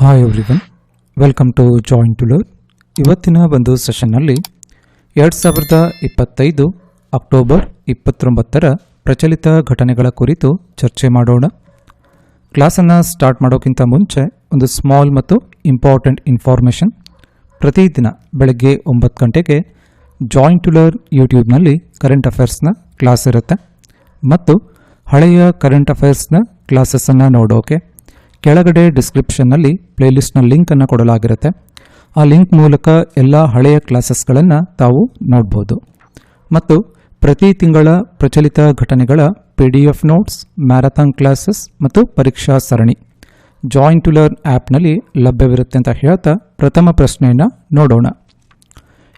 Hi everyone welcome to join to learn ಇವತ್ತಿನ ಒಂದು ಸೆಷನ್ನಲ್ಲಿ ಎರಡು ಸಾವಿರದ ಇಪ್ಪತ್ತೈದು ಅಕ್ಟೋಬರ್ ಇಪ್ಪತ್ತೊಂಬತ್ತರ ಪ್ರಚಲಿತ ಘಟನೆಗಳ ಕುರಿತು ಚರ್ಚೆ ಮಾಡೋಣ. ಕ್ಲಾಸನ್ನು ಸ್ಟಾರ್ಟ್ ಮಾಡೋಕ್ಕಿಂತ ಮುಂಚೆ ಒಂದು ಸ್ಮಾಲ್ ಮತ್ತು ಇಂಪಾರ್ಟೆಂಟ್ ಇನ್ಫಾರ್ಮೇಷನ್ ಪ್ರತಿದಿನ ಬೆಳಗ್ಗೆ ಒಂಬತ್ತು ಗಂಟೆಗೆ ಜಾಯಿನ್ ಟು ಲರ್ ಯೂಟ್ಯೂಬ್ನಲ್ಲಿ ಕರೆಂಟ್ ಅಫೇರ್ಸ್ನ ಕ್ಲಾಸ್ ಇರುತ್ತೆ. ಮತ್ತು ಹಳೆಯ ಕರೆಂಟ್ ಅಫೇರ್ಸ್ನ ಕ್ಲಾಸಸ್ಸನ್ನು ನೋಡೋಕೆ ಕೆಳಗಡೆ ಡಿಸ್ಕ್ರಿಪ್ಷನ್ನಲ್ಲಿ ಪ್ಲೇಲಿಸ್ಟ್ನ ಲಿಂಕನ್ನು ಕೊಡಲಾಗಿರುತ್ತೆ. ಆ ಲಿಂಕ್ ಮೂಲಕ ಎಲ್ಲ ಹಳೆಯ ಕ್ಲಾಸಸ್ಗಳನ್ನು ತಾವು ನೋಡ್ಬೋದು. ಮತ್ತು ಪ್ರತಿ ತಿಂಗಳ ಪ್ರಚಲಿತ ಘಟನೆಗಳ P D F notes marathon classes ಮತ್ತು ಪರೀಕ್ಷಾ ಸರಣಿ ಜಾಯಿಂಟ್ ಟು ಲರ್ನ್ ಆ್ಯಪ್ನಲ್ಲಿ ಲಭ್ಯವಿರುತ್ತೆ ಅಂತ ಹೇಳ್ತಾ ಪ್ರಥಮ ಪ್ರಶ್ನೆಯನ್ನು ನೋಡೋಣ.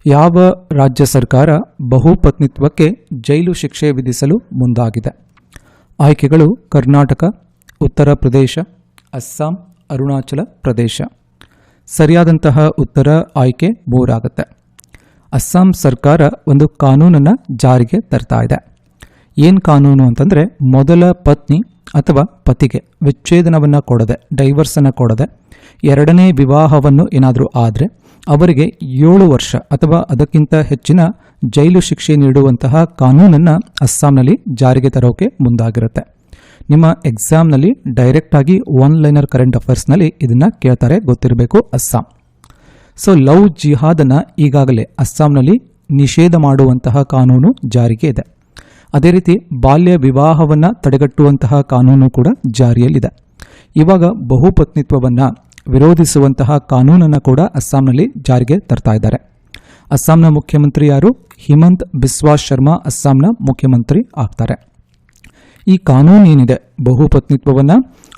ಯಾವ ರಾಜ್ಯ ಸರ್ಕಾರ ಬಹುಪತ್ನಿತ್ವಕ್ಕೆ ಜೈಲು ಶಿಕ್ಷೆ ವಿಧಿಸಲು ಮುಂದಾಗಿದೆ? ಆಯ್ಕೆಗಳು ಕರ್ನಾಟಕ, ಉತ್ತರ ಪ್ರದೇಶ ಅಸ್ಸಾಂ, ಅರುಣಾಚಲ ಪ್ರದೇಶ. ಸರಿಯಾದಂತಹ ಉತ್ತರ ಆಯ್ಕೆ ಮೂರಾಗುತ್ತೆ. ಅಸ್ಸಾಂ ಸರ್ಕಾರ ಒಂದು ಕಾನೂನನ್ನು ಜಾರಿಗೆ ತರ್ತಾ ಇದೆ. ಏನು ಕಾನೂನು ಅಂತಂದರೆ ಮೊದಲ ಪತ್ನಿ ಅಥವಾ ಪತಿಗೆ ವಿಚ್ಛೇದನವನ್ನು ಕೊಡದೆ ಡೈವರ್ಸನ್ನು ಕೊಡದೆ, ಎರಡನೇ ವಿವಾಹವನ್ನು ಏನಾದರೂ ಆದರೆ ಅವರಿಗೆ ಏಳು ವರ್ಷ ಅಥವಾ ಅದಕ್ಕಿಂತ ಹೆಚ್ಚಿನ ಜೈಲು ಶಿಕ್ಷೆ ನೀಡುವಂತಹ ಕಾನೂನನ್ನು ಅಸ್ಸಾಂನಲ್ಲಿ ಜಾರಿಗೆ ತರೋಕೆ ಮುಂದಾಗಿರುತ್ತೆ. ನಿಮ್ಮ ಎಕ್ಸಾಮ್ನಲ್ಲಿ ಡೈರೆಕ್ಟಾಗಿ ಒನ್ ಲೈನರ್ ಕರೆಂಟ್ ಅಫೇರ್ಸ್ನಲ್ಲಿ ಇದನ್ನು ಕೇಳ್ತಾರೆ, ಗೊತ್ತಿರಬೇಕು ಅಸ್ಸಾಂ. ಸೊ ಲವ್ ಜಿಹಾದನ್ನು ಈಗಾಗಲೇ ಅಸ್ಸಾಂನಲ್ಲಿ ನಿಷೇಧ ಮಾಡುವಂತಹ ಕಾನೂನು ಜಾರಿಗೆ ಇದೆ. ಅದೇ ರೀತಿ ಬಾಲ್ಯ ವಿವಾಹವನ್ನು ತಡೆಗಟ್ಟುವಂತಹ ಕಾನೂನು ಕೂಡ ಜಾರಿಯಲ್ಲಿದೆ. ಇವಾಗ ಬಹುಪತ್ನಿತ್ವವನ್ನು ವಿರೋಧಿಸುವಂತಹ ಕಾನೂನನ್ನು ಕೂಡ ಅಸ್ಸಾಂನಲ್ಲಿ ಜಾರಿಗೆ ತರ್ತಾ ಇದ್ದಾರೆ. ಅಸ್ಸಾಂನ ಮುಖ್ಯಮಂತ್ರಿ ಯಾರು? ಹಿಮಂತ್ ಬಿಸ್ವಾ ಶರ್ಮಾ ಅಸ್ಸಾಂನ ಮುಖ್ಯಮಂತ್ರಿ ಆಗ್ತಾರೆ. ಈ ಕಾನೂನು ಏನಿದೆ ಬಹುಪತ್ನಿತ್ವವನ್ನು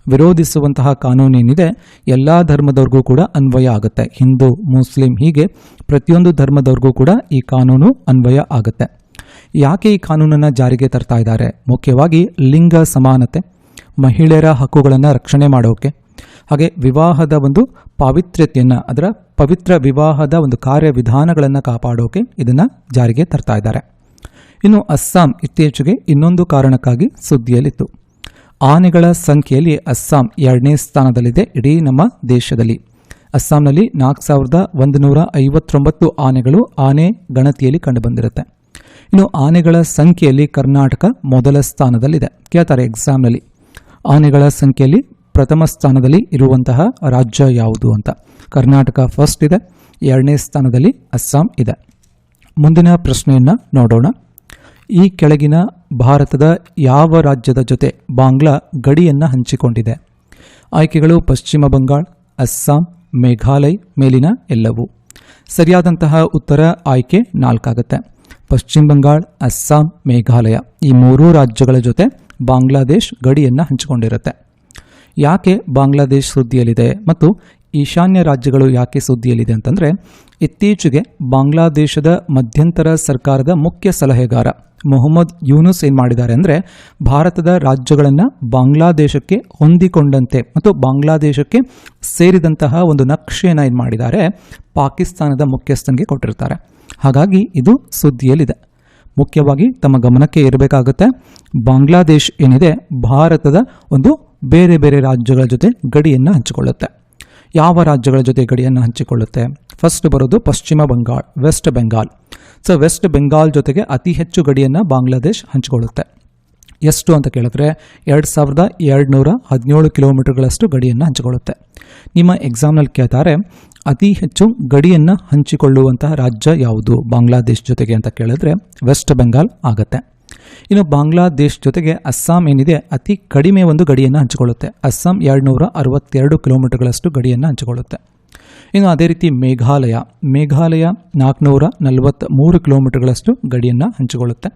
ವಿರೋಧಿಸುವಂತಹ ಕಾನೂನೇನಿದೆ, ಎಲ್ಲ ಧರ್ಮದವ್ರಿಗೂ ಕೂಡ ಅನ್ವಯ ಆಗುತ್ತೆ. ಹಿಂದೂ, ಮುಸ್ಲಿಂ ಹೀಗೆ ಪ್ರತಿಯೊಂದು ಧರ್ಮದವ್ರಿಗೂ ಕೂಡ ಈ ಕಾನೂನು ಅನ್ವಯ ಆಗುತ್ತೆ. ಯಾಕೆ ಈ ಕಾನೂನನ್ನು ಜಾರಿಗೆ ತರ್ತಾ ಇದ್ದಾರೆ? ಮುಖ್ಯವಾಗಿ ಲಿಂಗ ಸಮಾನತೆ, ಮಹಿಳೆಯರ ಹಕ್ಕುಗಳನ್ನು ರಕ್ಷಣೆ ಮಾಡೋಕೆ, ಹಾಗೆ ವಿವಾಹದ ಒಂದು ಪಾವಿತ್ರ್ಯತೆಯನ್ನು, ಅದರ ಪವಿತ್ರ ವಿವಾಹದ ಒಂದು ಕಾರ್ಯವಿಧಾನಗಳನ್ನು ಕಾಪಾಡೋಕೆ ಇದನ್ನು ಜಾರಿಗೆ ತರ್ತಾ ಇದ್ದಾರೆ. ಇನ್ನು ಅಸ್ಸಾಂ ಇತ್ತೀಚೆಗೆ ಇನ್ನೊಂದು ಕಾರಣಕ್ಕಾಗಿ ಸುದ್ದಿಯಲ್ಲಿತ್ತು. ಆನೆಗಳ ಸಂಖ್ಯೆಯಲ್ಲಿ ಅಸ್ಸಾಂ ಎರಡನೇ ಸ್ಥಾನದಲ್ಲಿದೆ ಇಡೀ ನಮ್ಮ ದೇಶದಲ್ಲಿ. ಅಸ್ಸಾಂನಲ್ಲಿ ನಾಲ್ಕು ಸಾವಿರದ ಒಂದು ನೂರ ಐವತ್ತೊಂಬತ್ತು ಆನೆಗಳು ಆನೆ ಗಣತಿಯಲ್ಲಿ ಕಂಡುಬಂದಿರುತ್ತೆ. ಇನ್ನು ಆನೆಗಳ ಸಂಖ್ಯೆಯಲ್ಲಿ ಕರ್ನಾಟಕ ಮೊದಲ ಸ್ಥಾನದಲ್ಲಿದೆ. ಕೇಳ್ತಾರೆ ಎಕ್ಸಾಮ್ನಲ್ಲಿ. ಆನೆಗಳ ಸಂಖ್ಯೆಯಲ್ಲಿ ಪ್ರಥಮ ಸ್ಥಾನದಲ್ಲಿ ಇರುವಂತಹ ರಾಜ್ಯ ಯಾವುದು ಅಂತ. ಕರ್ನಾಟಕ ಫಸ್ಟ್ ಇದೆ, ಎರಡನೇ ಸ್ಥಾನದಲ್ಲಿ ಅಸ್ಸಾಂ ಇದೆ. ಮುಂದಿನ ಪ್ರಶ್ನೆಯನ್ನು ನೋಡೋಣ. ಈ ಕೆಳಗಿನ ಭಾರತದ ಯಾವ ರಾಜ್ಯದ ಜೊತೆ ಬಾಂಗ್ಲಾ ಗಡಿಯನ್ನು ಹಂಚಿಕೊಂಡಿದೆ? ಆಯ್ಕೆಗಳು ಪಶ್ಚಿಮ ಬಂಗಾಳ, ಅಸ್ಸಾಂ, ಮೇಘಾಲಯ ಮೇಲಿನ ಎಲ್ಲವೂ. ಸರಿಯಾದಂತಹ ಉತ್ತರ ಆಯ್ಕೆ ನಾಲ್ಕಾಗುತ್ತೆ. ಪಶ್ಚಿಮ ಬಂಗಾಳ, ಅಸ್ಸಾಂ, ಮೇಘಾಲಯ ಈ ಮೂರೂ ರಾಜ್ಯಗಳ ಜೊತೆ ಬಾಂಗ್ಲಾದೇಶ್ ಗಡಿಯನ್ನು ಹಂಚಿಕೊಂಡಿರುತ್ತೆ. ಯಾಕೆ ಬಾಂಗ್ಲಾದೇಶ್ ಸುದ್ದಿಯಲ್ಲಿದೆ ಮತ್ತು ಈಶಾನ್ಯ ರಾಜ್ಯಗಳು ಯಾಕೆ ಸುದ್ದಿಯಲ್ಲಿದೆ ಅಂತಂದರೆ, ಇತ್ತೀಚೆಗೆ ಬಾಂಗ್ಲಾದೇಶದ ಮಧ್ಯಂತರ ಸರ್ಕಾರದ ಮುಖ್ಯ ಸಲಹೆಗಾರ ಮೊಹಮ್ಮದ್ ಯೂನುಸ್ ಏನು ಮಾಡಿದ್ದಾರೆ ಅಂದರೆ, ಭಾರತದ ರಾಜ್ಯಗಳನ್ನು ಬಾಂಗ್ಲಾದೇಶಕ್ಕೆ ಹೊಂದಿಕೊಂಡಂತೆ ಮತ್ತು ಬಾಂಗ್ಲಾದೇಶಕ್ಕೆ ಸೇರಿದಂತಹ ಒಂದು ನಕ್ಷೆಯನ್ನು ಏನು ಮಾಡಿದ್ದಾರೆ, ಪಾಕಿಸ್ತಾನದ ಮುಖ್ಯಸ್ಥನಿಗೆ ಕೊಟ್ಟಿರ್ತಾರೆ. ಹಾಗಾಗಿ ಇದು ಸುದ್ದಿಯಲ್ಲಿದೆ. ಮುಖ್ಯವಾಗಿ ತಮ್ಮ ಗಮನಕ್ಕೆ ಇರಬೇಕಾಗುತ್ತೆ ಬಾಂಗ್ಲಾದೇಶ್ ಏನಿದೆ, ಭಾರತದ ಒಂದು ಬೇರೆ ಬೇರೆ ರಾಜ್ಯಗಳ ಜೊತೆ ಗಡಿಯನ್ನು ಹಂಚಿಕೊಳ್ಳುತ್ತೆ. ಯಾವ ರಾಜ್ಯಗಳ ಜೊತೆ ಗಡಿಯನ್ನು ಹಂಚಿಕೊಳ್ಳುತ್ತೆ? ಫಸ್ಟ್ ಬರೋದು Paschima Bangala West Bengal so West Bengal ಜೊತೆಗೆ ಅತಿ ಹೆಚ್ಚು ಗಡಿಯನ್ನು ಬಾಂಗ್ಲಾದೇಶ್ ಹಂಚಿಕೊಳ್ಳುತ್ತೆ. ಎಷ್ಟು ಅಂತ ಕೇಳಿದ್ರೆ ಎರಡು ಸಾವಿರದ ಎರಡುನೂರ ಹದಿನೇಳು ಕಿಲೋಮೀಟರ್ಗಳಷ್ಟು ಗಡಿಯನ್ನು ಹಂಚಿಕೊಳ್ಳುತ್ತೆ. ನಿಮ್ಮ ಎಕ್ಸಾಮ್ನಲ್ಲಿ ಕೇಳ್ತಾರೆ, ಅತಿ ಹೆಚ್ಚು ಗಡಿಯನ್ನು ಹಂಚಿಕೊಳ್ಳುವಂತಹ ರಾಜ್ಯ ಯಾವುದು? ಬಾಂಗ್ಲಾದೇಶ್ ಜೊತೆಗೆ ಅಂತ ಕೇಳಿದ್ರೆ ವೆಸ್ಟ್ ಬೆಂಗಾಲ್ ಆಗುತ್ತೆ. ಇನ್ನು ಬಾಂಗ್ಲಾದೇಶ್ ಜೊತೆಗೆ ಅಸ್ಸಾಂ ಏನಿದೆ, ಅತಿ ಕಡಿಮೆ ಒಂದು ಗಡಿಯನ್ನು ಹಂಚಿಕೊಳ್ಳುತ್ತೆ. ಅಸ್ಸಾಂ ಎರಡುನೂರ ಅರವತ್ತೆರಡು ಕಿಲೋಮೀಟರ್ಗಳಷ್ಟು ಗಡಿಯನ್ನು ಹಂಚಿಕೊಳ್ಳುತ್ತೆ. ಇನ್ನು ಅದೇ ರೀತಿ ಮೇಘಾಲಯ. ಮೇಘಾಲಯ ನಾಲ್ಕುನೂರ ನಲವತ್ತ್ ಮೂರು ಕಿಲೋಮೀಟರ್ಗಳಷ್ಟು ಗಡಿಯನ್ನು ಹಂಚಿಕೊಳ್ಳುತ್ತೆ.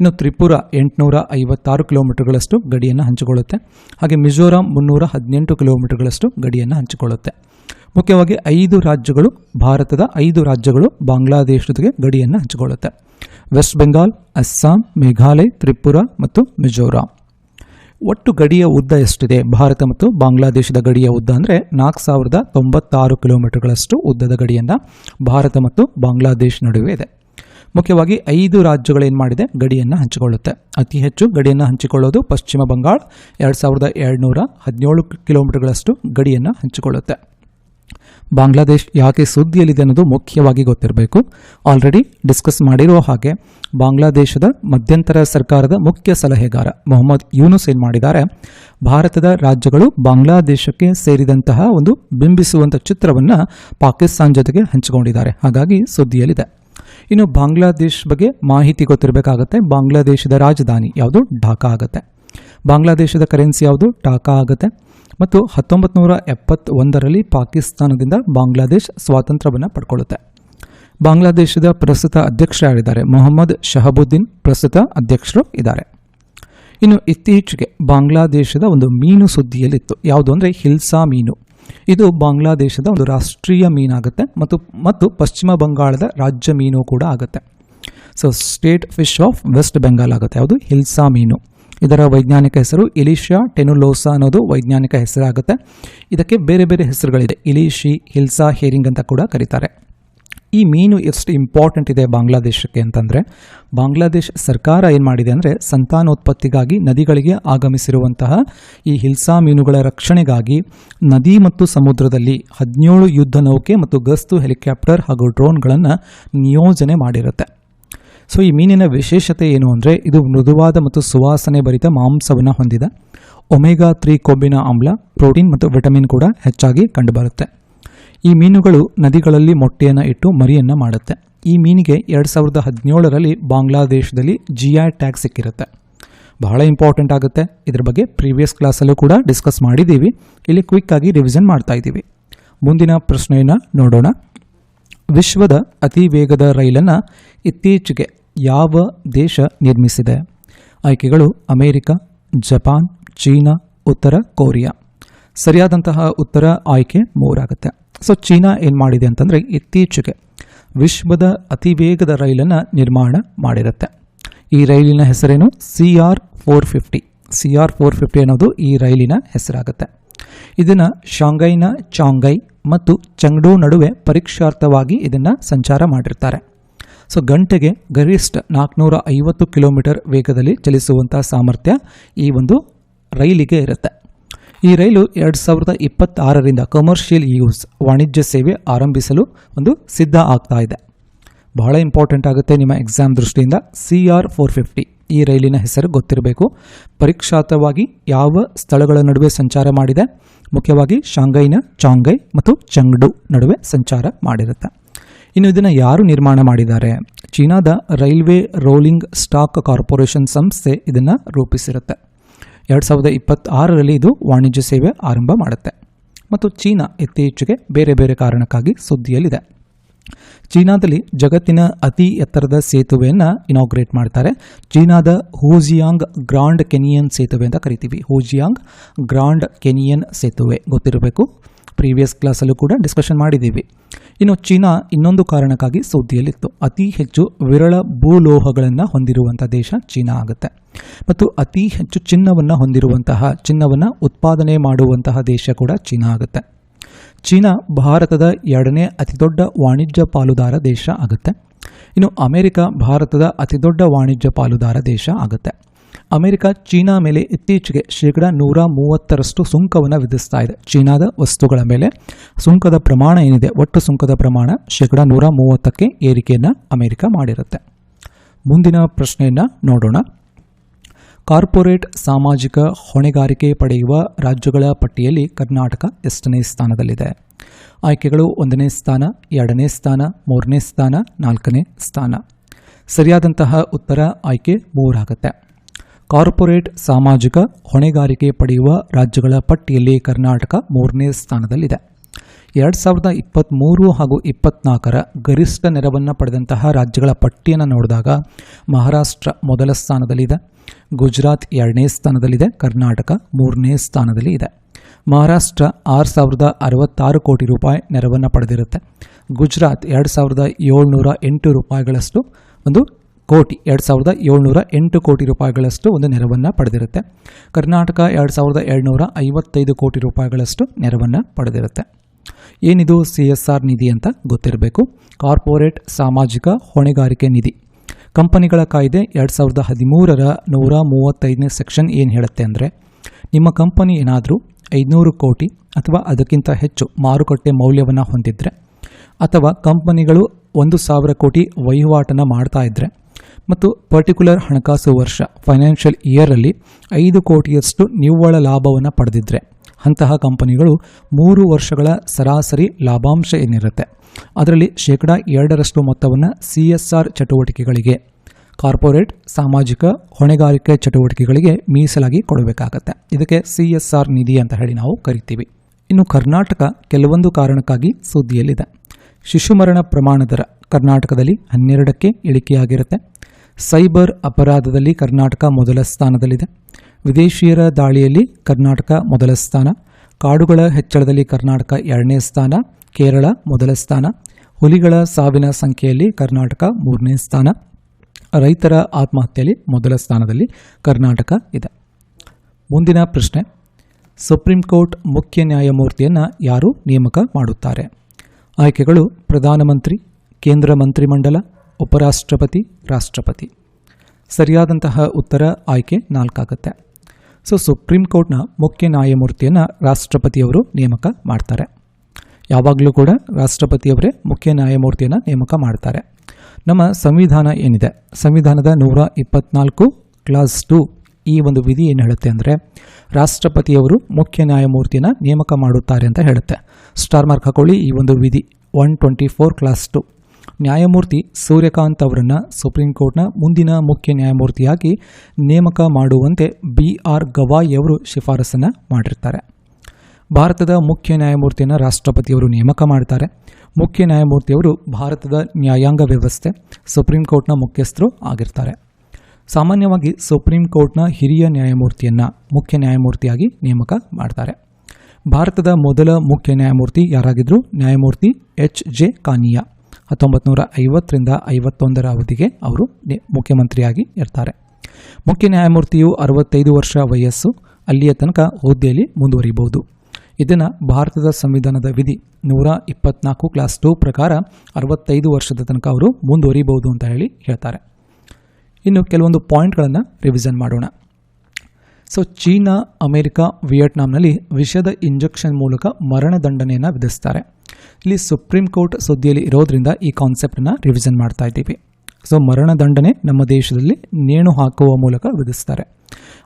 ಇನ್ನು ತ್ರಿಪುರ ಎಂಟುನೂರ ಐವತ್ತಾರು ಕಿಲೋಮೀಟರ್ಗಳಷ್ಟು ಗಡಿಯನ್ನು ಹಂಚಿಕೊಳ್ಳುತ್ತೆ. ಹಾಗೆ ಮಿಜೋರಾಂ ಮುನ್ನೂರ ಹದಿನೆಂಟು ಕಿಲೋಮೀಟರ್ಗಳಷ್ಟು ಗಡಿಯನ್ನು ಹಂಚಿಕೊಳ್ಳುತ್ತೆ. ಮುಖ್ಯವಾಗಿ ಐದು ರಾಜ್ಯಗಳು, ಭಾರತದ ಐದು ರಾಜ್ಯಗಳು ಬಾಂಗ್ಲಾದೇಶ ಜೊತೆಗೆ ಗಡಿಯನ್ನು ಹಂಚಿಕೊಳ್ಳುತ್ತೆ. ವೆಸ್ಟ್ ಬೆಂಗಾಲ್, ಅಸ್ಸಾಂ, ಮೇಘಾಲಯ, ತ್ರಿಪುರ ಮತ್ತು ಮಿಜೋರಾಂ. ಒಟ್ಟು ಗಡಿಯ ಉದ್ದ ಎಷ್ಟಿದೆ? ಭಾರತ ಮತ್ತು ಬಾಂಗ್ಲಾದೇಶದ ಗಡಿಯ ಉದ್ದ ಅಂದರೆ ನಾಲ್ಕು ಸಾವಿರದ ತೊಂಬತ್ತಾರು ಕಿಲೋಮೀಟರ್ಗಳಷ್ಟು ಉದ್ದದ ಗಡಿಯನ್ನು ಭಾರತ ಮತ್ತು ಬಾಂಗ್ಲಾದೇಶ ನಡುವೆ ಇದೆ. ಮುಖ್ಯವಾಗಿ ಐದು ರಾಜ್ಯಗಳೇನು ಮಾಡಿದೆ? ಗಡಿಯನ್ನು ಹಂಚಿಕೊಳ್ಳುತ್ತೆ. ಅತಿ ಹೆಚ್ಚು ಗಡಿಯನ್ನು ಹಂಚಿಕೊಳ್ಳೋದು ಪಶ್ಚಿಮ ಬಂಗಾಳ, ಎರಡು ಸಾವಿರದ ಎರಡುನೂರ ಹದಿನೇಳು ಕಿಲೋಮೀಟರ್ಗಳಷ್ಟು ಗಡಿಯನ್ನು ಹಂಚಿಕೊಳ್ಳುತ್ತೆ. ಬಾಂಗ್ಲಾದೇಶ್ ಯಾಕೆ ಸುದ್ದಿಯಲ್ಲಿದೆ ಅನ್ನೋದು ಮುಖ್ಯವಾಗಿ ಗೊತ್ತಿರಬೇಕು. ಆಲ್ರೆಡಿ ಡಿಸ್ಕಸ್ ಮಾಡಿರೋ ಹಾಗೆ ಬಾಂಗ್ಲಾದೇಶದ ಮಧ್ಯಂತರ ಸರ್ಕಾರದ ಮುಖ್ಯ ಸಲಹೆಗಾರ ಮೊಹಮ್ಮದ್ ಯೂನುಸ್ ಏನ್ ಮಾಡಿದ್ದಾರೆ, ಭಾರತದ ರಾಜ್ಯಗಳು ಬಾಂಗ್ಲಾದೇಶಕ್ಕೆ ಸೇರಿದಂತಹ ಒಂದು ಬಿಂಬಿಸುವಂಥ ಚಿತ್ರವನ್ನು ಪಾಕಿಸ್ತಾನ್ ಜೊತೆಗೆ ಹಂಚಿಕೊಂಡಿದ್ದಾರೆ. ಹಾಗಾಗಿ ಸುದ್ದಿಯಲ್ಲಿದೆ. ಇನ್ನು ಬಾಂಗ್ಲಾದೇಶ್ ಬಗ್ಗೆ ಮಾಹಿತಿ ಗೊತ್ತಿರಬೇಕಾಗತ್ತೆ. ಬಾಂಗ್ಲಾದೇಶದ ರಾಜಧಾನಿ ಯಾವುದು? ಢಾಕಾ ಆಗುತ್ತೆ. ಬಾಂಗ್ಲಾದೇಶದ ಕರೆನ್ಸಿ ಯಾವುದು? ಟಾಕಾ ಆಗುತ್ತೆ. ಮತ್ತು ಹತ್ತೊಂಬತ್ತು ನೂರ ಎಪ್ಪತ್ತೊಂದರಲ್ಲಿ ಪಾಕಿಸ್ತಾನದಿಂದ ಬಾಂಗ್ಲಾದೇಶ್ ಸ್ವಾತಂತ್ರ್ಯವನ್ನು ಪಡ್ಕೊಳ್ಳುತ್ತೆ. ಬಾಂಗ್ಲಾದೇಶದ ಪ್ರಸ್ತುತ ಅಧ್ಯಕ್ಷರಾಗಿದ್ದಾರೆ ಮೊಹಮ್ಮದ್ ಶಹಬುದ್ದೀನ್. ಪ್ರಸ್ತುತ ಅಧ್ಯಕ್ಷರು ಇದ್ದಾರೆ. ಇನ್ನು ಇತ್ತೀಚೆಗೆ ಬಾಂಗ್ಲಾದೇಶದ ಒಂದು ಮೀನು ಸುದ್ದಿಯಲ್ಲಿತ್ತು. ಯಾವುದು ಅಂದರೆ ಹಿಲ್ಸಾ ಮೀನು. ಇದು ಬಾಂಗ್ಲಾದೇಶದ ಒಂದು ರಾಷ್ಟ್ರೀಯ ಮೀನಾಗುತ್ತೆ ಮತ್ತು ಮತ್ತು ಪಶ್ಚಿಮ ಬಂಗಾಳದ ರಾಜ್ಯ ಮೀನು ಕೂಡ ಆಗುತ್ತೆ. So state fish of West Bengal ಆಗುತ್ತೆ. ಯಾವುದು? ಹಿಲ್ಸಾ ಮೀನು. ಇದರ ವೈಜ್ಞಾನಿಕ ಹೆಸರು ಇಲಿಶಿಯಾ ಟೆನುಲೋಸಾ ಅನ್ನೋದು ವೈಜ್ಞಾನಿಕ ಹೆಸರಾಗುತ್ತೆ. ಇದಕ್ಕೆ ಬೇರೆ ಬೇರೆ ಹೆಸರುಗಳಿದೆ. ಇಲಿಶಿ ಹಿಲ್ಸಾ, ಹೇರಿಂಗ್ ಅಂತ ಕೂಡ ಕರೀತಾರೆ. ಈ ಮೀನು ಎಷ್ಟು ಇಂಪಾರ್ಟೆಂಟ್ ಇದೆ ಬಾಂಗ್ಲಾದೇಶಕ್ಕೆ ಅಂತಂದರೆ, ಬಾಂಗ್ಲಾದೇಶ್ ಸರ್ಕಾರ ಏನು ಮಾಡಿದೆ ಅಂದರೆ, ಸಂತಾನೋತ್ಪತ್ತಿಗಾಗಿ ನದಿಗಳಿಗೆ ಆಗಮಿಸಿರುವಂತಹ ಈ ಹಿಲ್ಸಾ ಮೀನುಗಳ ರಕ್ಷಣೆಗಾಗಿ ನದಿ ಮತ್ತು ಸಮುದ್ರದಲ್ಲಿ ಹದಿನೇಳು ಯುದ್ಧ ನೌಕೆ ಮತ್ತು ಗಸ್ತು ಹೆಲಿಕಾಪ್ಟರ್ ಹಾಗೂ ಡ್ರೋನ್ಗಳನ್ನು ನಿಯೋಜನೆ ಮಾಡಿರುತ್ತೆ. ಸೊ ಈ ಮೀನಿನ ವಿಶೇಷತೆ ಏನು ಅಂದರೆ ಇದು ಮೃದುವಾದ ಮತ್ತು ಸುವಾಸನೆ ಭರಿತ ಮಾಂಸವನ್ನು ಹೊಂದಿದೆ ಒಮೆಗಾ ತ್ರೀ ಕೊಬ್ಬಿನ ಆಮ್ಲ, ಪ್ರೋಟೀನ್ ಮತ್ತು ವಿಟಮಿನ್ ಕೂಡ ಹೆಚ್ಚಾಗಿ ಕಂಡುಬರುತ್ತೆ. ಈ ಮೀನುಗಳು ನದಿಗಳಲ್ಲಿ ಮೊಟ್ಟೆಯನ್ನು ಇಟ್ಟು ಮರಿಯನ್ನು ಮಾಡುತ್ತೆ. ಈ ಮೀನಿಗೆ ಎರಡು ಸಾವಿರದ ಹದಿನೇಳರಲ್ಲಿ ಬಾಂಗ್ಲಾದೇಶದಲ್ಲಿ ಜಿ ಐ ಟ್ಯಾಗ್ ಸಿಕ್ಕಿರುತ್ತೆ. ಬಹಳ ಇಂಪಾರ್ಟೆಂಟ್ ಆಗುತ್ತೆ. ಇದರ ಬಗ್ಗೆ ಪ್ರೀವಿಯಸ್ ಕ್ಲಾಸಲ್ಲೂ ಕೂಡ ಡಿಸ್ಕಸ್ ಮಾಡಿದ್ದೀವಿ ಇಲ್ಲಿ ಕ್ವಿಕ್ ಆಗಿ ರಿವಿಷನ್ ಮಾಡ್ತಾ ಇದ್ದೀವಿ. ಮುಂದಿನ ಪ್ರಶ್ನೆಯನ್ನು ನೋಡೋಣ. ವಿಶ್ವದ ಅತಿ ವೇಗದ ರೈಲನ್ನು ಇತ್ತೀಚೆಗೆ ಯಾವ ದೇಶ ನಿರ್ಮಿಸಿದೆ? ಆಯ್ಕೆಗಳು ಅಮೇರಿಕ, ಜಪಾನ್, ಚೀನಾ, ಉತ್ತರ ಕೊರಿಯಾ. ಸರಿಯಾದಂತಹ ಉತ್ತರ ಆಯ್ಕೆ ಮೂರಾಗುತ್ತೆ. ಸೊ ಚೀನಾ ಏನು ಮಾಡಿದೆ ಅಂತಂದರೆ ಇತ್ತೀಚೆಗೆ ವಿಶ್ವದ ಅತಿ ವೇಗದ ರೈಲನ್ನು ನಿರ್ಮಾಣ ಮಾಡಿರುತ್ತೆ. ಈ ರೈಲಿನ ಹೆಸರೇನು? C R four fifty C R four fifty ಅನ್ನೋದು ಈ ರೈಲಿನ ಹೆಸರಾಗುತ್ತೆ. ಇದನ್ನು ಶಾಂಘೈನ ಚಾಂಗೈ ಮತ್ತು ಚಂಗ್ಡೂ ನಡುವೆ ಪರೀಕ್ಷಾರ್ಥವಾಗಿ ಇದನ್ನು ಸಂಚಾರ ಮಾಡಿರ್ತಾರೆ. ಸೊ ಗಂಟೆಗೆ ಗರಿಷ್ಠ ನಾಲ್ಕುನೂರ ಐವತ್ತು ಕಿಲೋಮೀಟರ್ ವೇಗದಲ್ಲಿ ಚಲಿಸುವಂಥ ಸಾಮರ್ಥ್ಯ ಈ ಒಂದು ರೈಲಿಗೆ ಇರುತ್ತೆ. ಈ ರೈಲು ಎರಡು ಸಾವಿರದ ಇಪ್ಪತ್ತಾರರಿಂದ ಕಮರ್ಷಿಯಲ್ ಯೂಸ್ ವಾಣಿಜ್ಯ ಸೇವೆ ಆರಂಭಿಸಲು ಒಂದು ಸಿದ್ಧ ಆಗ್ತಾ ಇದೆ. ಬಹಳ ಇಂಪಾರ್ಟೆಂಟ್ ಆಗುತ್ತೆ ನಿಮ್ಮ ಎಕ್ಸಾಮ್ ದೃಷ್ಟಿಯಿಂದ. ಸಿ ಆರ್ ಫೋರ್ ಫಿಫ್ಟಿ ಈ ರೈಲಿನ ಹೆಸರು ಗೊತ್ತಿರಬೇಕು. ಪರೀಕ್ಷಾತವಾಗಿ ಯಾವ ಸ್ಥಳಗಳ ನಡುವೆ ಸಂಚಾರ ಮಾಡಿದೆ? ಮುಖ್ಯವಾಗಿ ಶಾಂಘೈನ ಚಾಂಗೈ ಮತ್ತು ಚಂಗ್ಡು ನಡುವೆ ಸಂಚಾರ ಮಾಡಿರುತ್ತೆ. ಇನ್ನು ಇದನ್ನು ಯಾರು ನಿರ್ಮಾಣ ಮಾಡಿದ್ದಾರೆ? ಚೀನಾದ ರೈಲ್ವೆ ರೋಲಿಂಗ್ ಸ್ಟಾಕ್ ಕಾರ್ಪೊರೇಷನ್ ಸಂಸ್ಥೆ ಇದನ್ನು ರೂಪಿಸಿರುತ್ತೆ. ಎರಡು ಸಾವಿರದ ಇಪ್ಪತ್ತಾರರಲ್ಲಿ ಇದು ವಾಣಿಜ್ಯ ಸೇವೆ ಆರಂಭ ಮಾಡುತ್ತೆ. ಮತ್ತು ಚೀನಾ ಇತ್ತೀಚೆಗೆ ಬೇರೆ ಬೇರೆ ಕಾರಣಕ್ಕಾಗಿ ಸುದ್ದಿಯಲ್ಲಿದೆ. ಚೀನಾದಲ್ಲಿ ಜಗತ್ತಿನ ಅತಿ ಎತ್ತರದ ಸೇತುವೆಯನ್ನು ಇನಾಗ್ರೇಟ್ ಮಾಡ್ತಾರೆ. ಚೀನಾದ ಹೂಜಿಯಾಂಗ್ ಗ್ರಾಂಡ್ ಕೆನಿಯನ್ ಸೇತುವೆ ಅಂತ ಕರಿತೀವಿ. ಹೂಜಿಯಾಂಗ್ ಗ್ರಾಂಡ್ ಕೆನಿಯನ್ ಸೇತುವೆ ಗೊತ್ತಿರಬೇಕು? ಪ್ರೀವಿಯಸ್ ಕ್ಲಾಸಲ್ಲೂ ಕೂಡ ಡಿಸ್ಕಷನ್ ಮಾಡಿದ್ದೀವಿ. ಇನ್ನು ಚೀನಾ ಇನ್ನೊಂದು ಕಾರಣಕ್ಕಾಗಿ ಸುದ್ದಿಯಲ್ಲಿತ್ತು ಅತಿ ಹೆಚ್ಚು ವಿರಳ ಭೂಲೋಹಗಳನ್ನು ಹೊಂದಿರುವಂಥ ದೇಶ ಚೀನಾ ಆಗುತ್ತೆ. ಮತ್ತು ಅತಿ ಹೆಚ್ಚು ಚಿನ್ನವನ್ನು ಹೊಂದಿರುವಂತಹ, ಚಿನ್ನವನ್ನು ಉತ್ಪಾದನೆ ಮಾಡುವಂತಹ ದೇಶ ಕೂಡ ಚೀನಾ ಆಗುತ್ತೆ. ಚೀನಾ ಭಾರತದ ಎರಡನೇ ಅತಿದೊಡ್ಡ ವಾಣಿಜ್ಯ ಪಾಲುದಾರ ದೇಶ ಆಗುತ್ತೆ. ಇನ್ನು ಅಮೆರಿಕ ಭಾರತದ ಅತಿದೊಡ್ಡ ವಾಣಿಜ್ಯ ಪಾಲುದಾರ ದೇಶ ಆಗುತ್ತೆ. ಅಮೆರಿಕ, ಚೀನಾ ಮೇಲೆ ಇತ್ತೀಚೆಗೆ ಶೇಕಡ ನೂರ ಮೂವತ್ತರಷ್ಟು ಸುಂಕವನ್ನು ವಿಧಿಸ್ತಾ ಇದೆ. ಚೀನಾದ ವಸ್ತುಗಳ ಮೇಲೆ ಸುಂಕದ ಪ್ರಮಾಣ ಏನಿದೆ? ಒಟ್ಟು ಸುಂಕದ ಪ್ರಮಾಣ ಶೇಕಡ ನೂರ ಮೂವತ್ತಕ್ಕೆ ಏರಿಕೆಯನ್ನು ಅಮೆರಿಕ ಮಾಡಿರುತ್ತೆ. ಮುಂದಿನ ಪ್ರಶ್ನೆಯನ್ನು ನೋಡೋಣ. ಕಾರ್ಪೊರೇಟ್ ಸಾಮಾಜಿಕ ಹೊಣೆಗಾರಿಕೆ ಪಡೆಯುವ ರಾಜ್ಯಗಳ ಪಟ್ಟಿಯಲ್ಲಿ ಕರ್ನಾಟಕ ಎಷ್ಟನೇ ಸ್ಥಾನದಲ್ಲಿದೆ? ಆಯ್ಕೆಗಳು ಒಂದನೇ ಸ್ಥಾನ, ಎರಡನೇ ಸ್ಥಾನ, ಮೂರನೇ ಸ್ಥಾನ, ನಾಲ್ಕನೇ ಸ್ಥಾನ. ಸರಿಯಾದಂತಹ ಉತ್ತರ ಆಯ್ಕೆ ಮೂರಾಗುತ್ತೆ. ಕಾರ್ಪೊರೇಟ್ ಸಾಮಾಜಿಕ ಹೊಣೆಗಾರಿಕೆ ಪಡೆಯುವ ರಾಜ್ಯಗಳ ಪಟ್ಟಿಯಲ್ಲಿ ಕರ್ನಾಟಕ ಮೂರನೇ ಸ್ಥಾನದಲ್ಲಿದೆ. ಎರಡು ಸಾವಿರದ ಇಪ್ಪತ್ತ್ಮೂರು ಹಾಗೂ ಇಪ್ಪತ್ನಾಲ್ಕರ ಗರಿಷ್ಠ ನೆರವನ್ನು ಪಡೆದಂತಹ ರಾಜ್ಯಗಳ ಪಟ್ಟಿಯನ್ನು ನೋಡಿದಾಗ ಮಹಾರಾಷ್ಟ್ರ ಮೊದಲ ಸ್ಥಾನದಲ್ಲಿದೆ. ಗುಜರಾತ್ ಎರಡನೇ ಸ್ಥಾನದಲ್ಲಿದೆ. ಕರ್ನಾಟಕ ಮೂರನೇ ಸ್ಥಾನದಲ್ಲಿ ಇದೆ. ಮಹಾರಾಷ್ಟ್ರ ಆರು ಸಾವಿರದ ಅರವತ್ತಾರು ಕೋಟಿ ರೂಪಾಯಿ ನೆರವನ್ನು ಪಡೆದಿರುತ್ತೆ. ಗುಜರಾತ್ ಎರಡು ಸಾವಿರದ ಏಳ್ನೂರ ಎಂಟು ರೂಪಾಯಿಗಳಷ್ಟು ಒಂದು ಕೋಟಿ, ಎರಡು ಸಾವಿರದ ಏಳ್ನೂರ ಎಂಟು ಕೋಟಿ ರೂಪಾಯಿಗಳಷ್ಟು ಒಂದು ನೆರವನ್ನು ಪಡೆದಿರುತ್ತೆ. ಕರ್ನಾಟಕ ಎರಡು ಸಾವಿರದ ಏಳ್ನೂರ ಐವತ್ತೈದು ಕೋಟಿ ರೂಪಾಯಿಗಳಷ್ಟು ನೆರವನ್ನು ಪಡೆದಿರುತ್ತೆ. ಏನಿದು ಸಿ ಎಸ್ ಆರ್ ನಿಧಿ ಅಂತ ಗೊತ್ತಿರಬೇಕು? ಕಾರ್ಪೊರೇಟ್ ಸಾಮಾಜಿಕ ಹೊಣೆಗಾರಿಕೆ ನಿಧಿ. ಕಂಪನಿಗಳ ಕಾಯ್ದೆ ಎರಡು ಸಾವಿರದ ಹದಿಮೂರರ ನೂರ ಮೂವತ್ತೈದನೇ ಸೆಕ್ಷನ್ ಏನು ಹೇಳುತ್ತೆ ಅಂದರೆ, ನಿಮ್ಮ ಕಂಪನಿ ಏನಾದರೂ ಐದುನೂರು ಕೋಟಿ ಅಥವಾ ಅದಕ್ಕಿಂತ ಹೆಚ್ಚು ಮಾರುಕಟ್ಟೆ ಮೌಲ್ಯವನ್ನು ಹೊಂದಿದ್ದರೆ ಅಥವಾ ಕಂಪನಿಗಳು ಒಂದು ಸಾವಿರ ಕೋಟಿ ವಹಿವಾಟನ್ನು ಮಾಡ್ತಾ ಇದ್ದರೆ ಮತ್ತು ಪರ್ಟಿಕ್ಯುಲರ್ ಹಣಕಾಸು ವರ್ಷ ಫೈನಾನ್ಷಿಯಲ್ ಇಯರಲ್ಲಿ ಐದು ಕೋಟಿಯಷ್ಟು ನಿವ್ವಳ ಲಾಭವನ್ನು ಪಡೆದಿದ್ರೆ. ಅಂತಹ ಕಂಪನಿಗಳು ಮೂರು ವರ್ಷಗಳ ಸರಾಸರಿ ಲಾಭಾಂಶ ಏನಿರುತ್ತೆ? ಅದರಲ್ಲಿ ಶೇಕಡ ಎರಡರಷ್ಟು ಮೊತ್ತವನ್ನು ಸಿ ಎಸ್ ಆರ್ ಚಟುವಟಿಕೆಗಳಿಗೆ, ಕಾರ್ಪೊರೇಟ್ ಸಾಮಾಜಿಕ ಹೊಣೆಗಾರಿಕೆ ಚಟುವಟಿಕೆಗಳಿಗೆ ಮೀಸಲಾಗಿ ಕೊಡಬೇಕಾಗತ್ತೆ. ಇದಕ್ಕೆ ಸಿ ಎಸ್ ಆರ್ ನಿಧಿ ಅಂತ ಹೇಳಿ ನಾವು ಕರಿತೀವಿ. ಇನ್ನು ಕರ್ನಾಟಕ ಕೆಲವೊಂದು ಕಾರಣಕ್ಕಾಗಿ ಸುದ್ದಿಯಲ್ಲಿದೆ. ಶಿಶು ಮರಣ ಪ್ರಮಾಣ ದರ ಕರ್ನಾಟಕದಲ್ಲಿ ಹನ್ನೆರಡಕ್ಕೆ ಇಳಿಕೆಯಾಗಿರುತ್ತೆ. ಸೈಬರ್ ಅಪರಾಧದಲ್ಲಿ ಕರ್ನಾಟಕ ಮೊದಲ ಸ್ಥಾನದಲ್ಲಿದೆ. ವಿದೇಶಿಯರ ದಾಳಿಯಲ್ಲಿ ಕರ್ನಾಟಕ ಮೊದಲ ಸ್ಥಾನ. ಕಾಡುಗಳ ಹೆಚ್ಚಳದಲ್ಲಿ ಕರ್ನಾಟಕ ಎರಡನೇ ಸ್ಥಾನ. ಕೇರಳ ಮೊದಲ ಸ್ಥಾನ. ಹುಲಿಗಳ ಸಾವಿನ ಸಂಖ್ಯೆಯಲ್ಲಿ ಕರ್ನಾಟಕ ಮೂರನೇ ಸ್ಥಾನ. ರೈತರ ಆತ್ಮಹತ್ಯೆಯಲ್ಲಿ ಮೊದಲ ಸ್ಥಾನದಲ್ಲಿ ಕರ್ನಾಟಕ ಇದೆ. ಮುಂದಿನ ಪ್ರಶ್ನೆ. ಸುಪ್ರೀಂ ಕೋರ್ಟ್ ಮುಖ್ಯ ನ್ಯಾಯಮೂರ್ತಿಯನ್ನು ಯಾರು ನೇಮಕ ಮಾಡುತ್ತಾರೆ? ಆಯ್ಕೆಗಳು ಪ್ರಧಾನಮಂತ್ರಿ, ಕೇಂದ್ರ ಮಂತ್ರಿಮಂಡಲ ಉಪರಾಷ್ಟ್ರಪತಿ, ರಾಷ್ಟ್ರಪತಿ. ಸರಿಯಾದಂತಹ ಉತ್ತರ ಆಯ್ಕೆ ನಾಲ್ಕಾಗುತ್ತೆ. ಸೊ, ಸುಪ್ರೀಂ ಕೋರ್ಟ್ನ ಮುಖ್ಯ ನ್ಯಾಯಮೂರ್ತಿಯನ್ನು ರಾಷ್ಟ್ರಪತಿಯವರು ನೇಮಕ ಮಾಡ್ತಾರೆ. ಯಾವಾಗಲೂ ಕೂಡ ರಾಷ್ಟ್ರಪತಿಯವರೇ ಮುಖ್ಯ ನ್ಯಾಯಮೂರ್ತಿಯನ್ನು ನೇಮಕ ಮಾಡ್ತಾರೆ. ನಮ್ಮ ಸಂವಿಧಾನ ಏನಿದೆ? ಸಂವಿಧಾನದ ನೂರ ಇಪ್ಪತ್ನಾಲ್ಕು ಕ್ಲಾಸ್ ಟು ಈ ಒಂದು ವಿಧಿ ಏನು ಹೇಳುತ್ತೆ ಅಂದರೆ, ರಾಷ್ಟ್ರಪತಿಯವರು ಮುಖ್ಯ ನ್ಯಾಯಮೂರ್ತಿಯನ್ನು ನೇಮಕ ಮಾಡುತ್ತಾರೆ ಅಂತ ಹೇಳುತ್ತೆ. ಸ್ಟಾರ್ ಮಾರ್ಕ್ ಹಾಕೊಳ್ಳಿ ಈ ಒಂದು ವಿಧಿ. One twenty four clause two. ನ್ಯಾಯಮೂರ್ತಿ ಸೂರ್ಯಕಾಂತ್ ಅವರನ್ನು ಸುಪ್ರೀಂ ಕೋರ್ಟ್ನ ಮುಂದಿನ ಮುಖ್ಯ ನ್ಯಾಯಮೂರ್ತಿಯಾಗಿ ನೇಮಕ ಮಾಡುವಂತೆ ಬಿ ಆರ್ ಗವಾಯಿ ಅವರು ಶಿಫಾರಸನ್ನು ಮಾಡಿರ್ತಾರೆ. ಭಾರತದ ಮುಖ್ಯ ನ್ಯಾಯಮೂರ್ತಿಯನ್ನು ರಾಷ್ಟ್ರಪತಿಯವರು ನೇಮಕ ಮಾಡ್ತಾರೆ. ಮುಖ್ಯ ನ್ಯಾಯಮೂರ್ತಿಯವರು ಭಾರತದ ನ್ಯಾಯಾಂಗ ವ್ಯವಸ್ಥೆ, ಸುಪ್ರೀಂ ಕೋರ್ಟ್ನ ಮುಖ್ಯಸ್ಥರು ಆಗಿರ್ತಾರೆ. ಸಾಮಾನ್ಯವಾಗಿ ಸುಪ್ರೀಂ ಕೋರ್ಟ್ನ ಹಿರಿಯ ನ್ಯಾಯಮೂರ್ತಿಯನ್ನು ಮುಖ್ಯ ನ್ಯಾಯಮೂರ್ತಿಯಾಗಿ ನೇಮಕ ಮಾಡ್ತಾರೆ. ಭಾರತದ ಮೊದಲ ಮುಖ್ಯ ನ್ಯಾಯಮೂರ್ತಿ ಯಾರಾಗಿದ್ದರು ನ್ಯಾಯಮೂರ್ತಿ ಎಚ್ ಜೆ ಕಾನಿಯಾ. ಹತ್ತೊಂಬತ್ತು ನೂರ ಐವತ್ತರಿಂದ ಐವತ್ತೊಂದರ ಅವಧಿಗೆ ಅವರು ಮುಖ್ಯಮಂತ್ರಿಯಾಗಿ ಇರ್ತಾರೆ. ಮುಖ್ಯ ನ್ಯಾಯಮೂರ್ತಿಯು ಅರವತ್ತೈದು ವರ್ಷ ವಯಸ್ಸು, ಅಲ್ಲಿಯ ತನಕ ಹುದ್ದೆಯಲ್ಲಿ ಮುಂದುವರಿಬಹುದು. ಇದನ್ನು ಭಾರತದ ಸಂವಿಧಾನದ ವಿಧಿ ನೂರ ಇಪ್ಪತ್ನಾಲ್ಕು ಕ್ಲಾಸ್ ಟು ಪ್ರಕಾರ ಅರವತ್ತೈದು ವರ್ಷದ ತನಕ ಅವರು ಮುಂದುವರಿಬಹುದು ಅಂತ ಹೇಳಿ ಹೇಳ್ತಾರೆ. ಇನ್ನು ಕೆಲವೊಂದು ಪಾಯಿಂಟ್ಗಳನ್ನು ರಿವಿಷನ್ ಮಾಡೋಣ. ಸೊ ಚೀನಾ, ಅಮೆರಿಕ, ವಿಯೆಟ್ನಾಂನಲ್ಲಿ ವಿಷದ ಇಂಜೆಕ್ಷನ್ ಮೂಲಕ ಮರಣದಂಡನೆಯನ್ನು ವಿಧಿಸ್ತಾರೆ. ಇಲ್ಲಿ ಸುಪ್ರೀಂ ಕೋರ್ಟ್ ಸುದ್ದಿಯಲ್ಲಿ ಇರೋದ್ರಿಂದ ಈ ಕಾನ್ಸೆಪ್ಟನ್ನು ರಿವಿಷನ್ ಮಾಡ್ತಾ ಇದ್ದೀವಿ. ಸೊ ಮರಣದಂಡನೆ ನಮ್ಮ ದೇಶದಲ್ಲಿ ನೇಣು ಹಾಕುವ ಮೂಲಕ ವಿಧಿಸ್ತಾರೆ.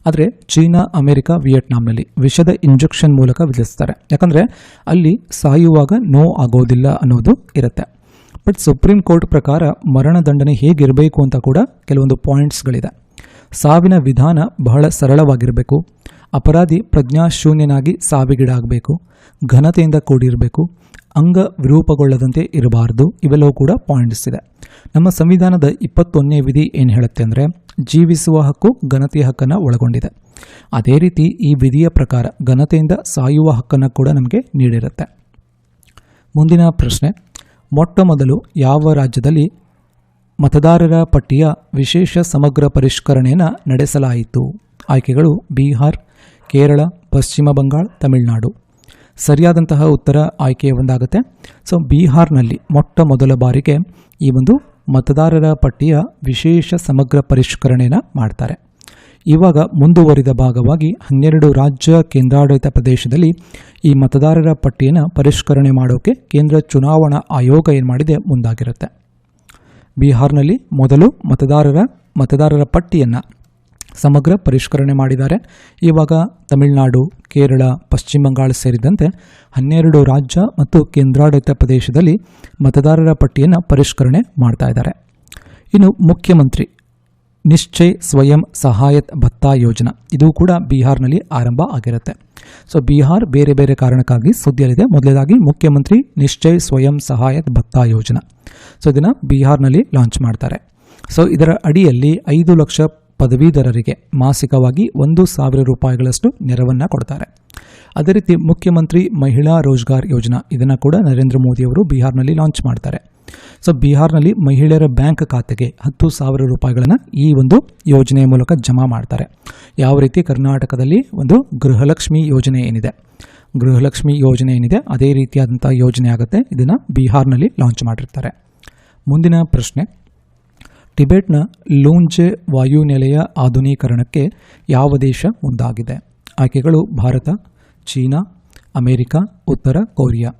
ಆದರೆ, ಚೀನಾ, ಅಮೆರಿಕ, ವಿಯೆಟ್ನಾಂನಲ್ಲಿ ವಿಷದ ಇಂಜೆಕ್ಷನ್ ಮೂಲಕ ವಿಧಿಸ್ತಾರೆ. ಯಾಕಂದರೆ, ಅಲ್ಲಿ ಸಾಯುವಾಗ ನೋ ಆಗೋದಿಲ್ಲ ಅನ್ನೋದು ಇರುತ್ತೆ. ಬಟ್ ಸುಪ್ರೀಂ ಕೋರ್ಟ್ ಪ್ರಕಾರ ಮರಣದಂಡನೆ ಹೇಗಿರಬೇಕು ಅಂತ ಕೂಡ ಕೆಲವೊಂದು ಪಾಯಿಂಟ್ಸ್ಗಳಿದೆ ಸಾವಿನ ವಿಧಾನ ಬಹಳ ಸರಳವಾಗಿರಬೇಕು. ಅಪರಾಧಿ ಪ್ರಜ್ಞಾಶೂನ್ಯನಾಗಿ ಸಾವಿಗೀಡಾಗಬೇಕು. ಘನತೆಯಿಂದ ಕೂಡಿರಬೇಕು. ಅಂಗ ವಿರೂಪಗೊಳ್ಳದಂತೆ ಇರಬಾರದು. ಇವೆಲ್ಲವೂ ಕೂಡ ಪಾಯಿಂಟ್ಸ್ ಇದೆ. ನಮ್ಮ ಸಂವಿಧಾನದ ಇಪ್ಪತ್ತೊಂದನೇ ವಿಧಿ ಏನು ಹೇಳುತ್ತೆ ಅಂದರೆ, ಜೀವಿಸುವ ಹಕ್ಕು ಘನತೆಯ ಹಕ್ಕನ್ನು ಒಳಗೊಂಡಿದೆ. ಅದೇ ರೀತಿ ಈ ವಿಧಿಯ ಪ್ರಕಾರ ಘನತೆಯಿಂದ ಸಾಯುವ ಹಕ್ಕನ್ನು ಕೂಡ ನಮಗೆ ನೀಡಿರುತ್ತೆ. ಮುಂದಿನ ಪ್ರಶ್ನೆ, ಮೊಟ್ಟ ಮೊದಲು ಯಾವ ರಾಜ್ಯದಲ್ಲಿ ಮತದಾರರ ಪಟ್ಟಿಯ ವಿಶೇಷ ಸಮಗ್ರ ಪರಿಷ್ಕರಣೆಯನ್ನು ನಡೆಸಲಾಯಿತು. ಆಯ್ಕೆಗಳು ಬಿಹಾರ್, ಕೇರಳ, ಪಶ್ಚಿಮ ಬಂಗಾಳ, ತಮಿಳುನಾಡು. ಸರಿಯಾದಂತಹ ಉತ್ತರ ಆಯ್ಕೆ ಒಂದಾಗುತ್ತೆ. ಸೊ, ಬಿಹಾರ್ನಲ್ಲಿ ಮೊಟ್ಟ ಮೊದಲ ಬಾರಿಗೆ ಈ ಒಂದು ಮತದಾರರ ಪಟ್ಟಿಯ ವಿಶೇಷ ಸಮಗ್ರ ಪರಿಷ್ಕರಣೆಯನ್ನು ಮಾಡ್ತಾರೆ. ಇವಾಗ ಮುಂದುವರಿದ ಭಾಗವಾಗಿ ಹನ್ನೆರಡು ರಾಜ್ಯ ಕೇಂದ್ರಾಡಳಿತ ಪ್ರದೇಶದಲ್ಲಿ ಈ ಮತದಾರರ ಪಟ್ಟಿಯನ್ನು ಪರಿಷ್ಕರಣೆ ಮಾಡೋಕ್ಕೆ ಕೇಂದ್ರ ಚುನಾವಣಾ ಆಯೋಗ ಏನು ಮಾಡಿದೆ ಮುಂದಾಗಿರುತ್ತೆ. ಬಿಹಾರ್ನಲ್ಲಿ ಮೊದಲು ಮತದಾರರ ಮತದಾರರ ಪಟ್ಟಿಯನ್ನು ಸಮಗ್ರ ಪರಿಷ್ಕರಣೆ ಮಾಡಿದ್ದಾರೆ. ಇವಾಗ ತಮಿಳುನಾಡು, ಕೇರಳ, ಪಶ್ಚಿಮ ಬಂಗಾಳ ಸೇರಿದಂತೆ ಹನ್ನೆರಡು ರಾಜ್ಯ ಮತ್ತು ಕೇಂದ್ರಾಡಳಿತ ಪ್ರದೇಶದಲ್ಲಿ ಮತದಾರರ ಪಟ್ಟಿಯನ್ನು ಪರಿಷ್ಕರಣೆ ಮಾಡ್ತಾ ಇದ್ದಾರೆ. ಇನ್ನು ಮುಖ್ಯಮಂತ್ರಿ ನಿಶ್ಚಯ್ ಸ್ವಯಂ ಸಹಾಯತ್ ಭತ್ತಾ ಯೋಜನಾ. ಇದು ಕೂಡ ಬಿಹಾರ್ನಲ್ಲಿ ಆರಂಭ ಆಗಿರುತ್ತೆ. ಸೊ ಬಿಹಾರ್ ಬೇರೆ ಬೇರೆ ಕಾರಣಕ್ಕಾಗಿ ಸುದ್ದಿಯಲ್ಲಿದೆ. ಮೊದಲೇದಾಗಿ ಮುಖ್ಯಮಂತ್ರಿ ನಿಶ್ಚಯ್ ಸ್ವಯಂ ಸಹಾಯತ್ ಭತ್ತಾ ಯೋಜನಾ. ಸೊ ಇದನ್ನು ಬಿಹಾರ್ನಲ್ಲಿ ಲಾಂಚ್ ಮಾಡ್ತಾರೆ. ಸೊ ಇದರ ಅಡಿಯಲ್ಲಿ ಐದು ಲಕ್ಷ ಪದವೀಧರರಿಗೆ ಮಾಸಿಕವಾಗಿ ಒಂದು ಸಾವಿರ ರೂಪಾಯಿಗಳಷ್ಟು ನೆರವನ್ನು ಕೊಡ್ತಾರೆ. ಅದೇ ರೀತಿ ಮುಖ್ಯಮಂತ್ರಿ ಮಹಿಳಾ ರೋಜ್ಗಾರ್ ಯೋಜನಾ ಇದನ್ನು ಕೂಡ ನರೇಂದ್ರ ಮೋದಿಯವರು ಬಿಹಾರ್ನಲ್ಲಿ ಲಾಂಚ್ ಮಾಡ್ತಾರೆ. ಸೊ ಬಿಹಾರ್ನಲ್ಲಿ ಮಹಿಳೆಯರ ಬ್ಯಾಂಕ್ ಖಾತೆಗೆ ಹತ್ತು ಸಾವಿರ ರೂಪಾಯಿಗಳನ್ನು ಈ ಒಂದು ಯೋಜನೆಯ ಮೂಲಕ ಜಮಾ ಮಾಡ್ತಾರೆ. ಯಾವ ರೀತಿ? ಕರ್ನಾಟಕದಲ್ಲಿ ಒಂದು ಗೃಹಲಕ್ಷ್ಮಿ ಯೋಜನೆ ಏನಿದೆ? ಗೃಹಲಕ್ಷ್ಮಿ ಯೋಜನೆ ಏನಿದೆ? ಅದೇ ರೀತಿಯಾದಂಥ ಯೋಜನೆ ಆಗುತ್ತೆ. ಇದನ್ನು ಬಿಹಾರ್ನಲ್ಲಿ ಲಾಂಚ್ ಮಾಡಿರ್ತಾರೆ. ಮುಂದಿನ ಪ್ರಶ್ನೆ. ಟಿಬೆಟ್ನ ಲೂಂಜೆ ವಾಯುನೆಲೆಯ ಆಧುನೀಕರಣಕ್ಕೆ ಯಾವ ದೇಶ ಮುಂದಾಗಿದೆ? ಆಯ್ಕೆಗಳು ಭಾರತ, ಚೀನಾ, ಅಮೇರಿಕಾ, ಉತ್ತರ ಕೊರಿಯಾ.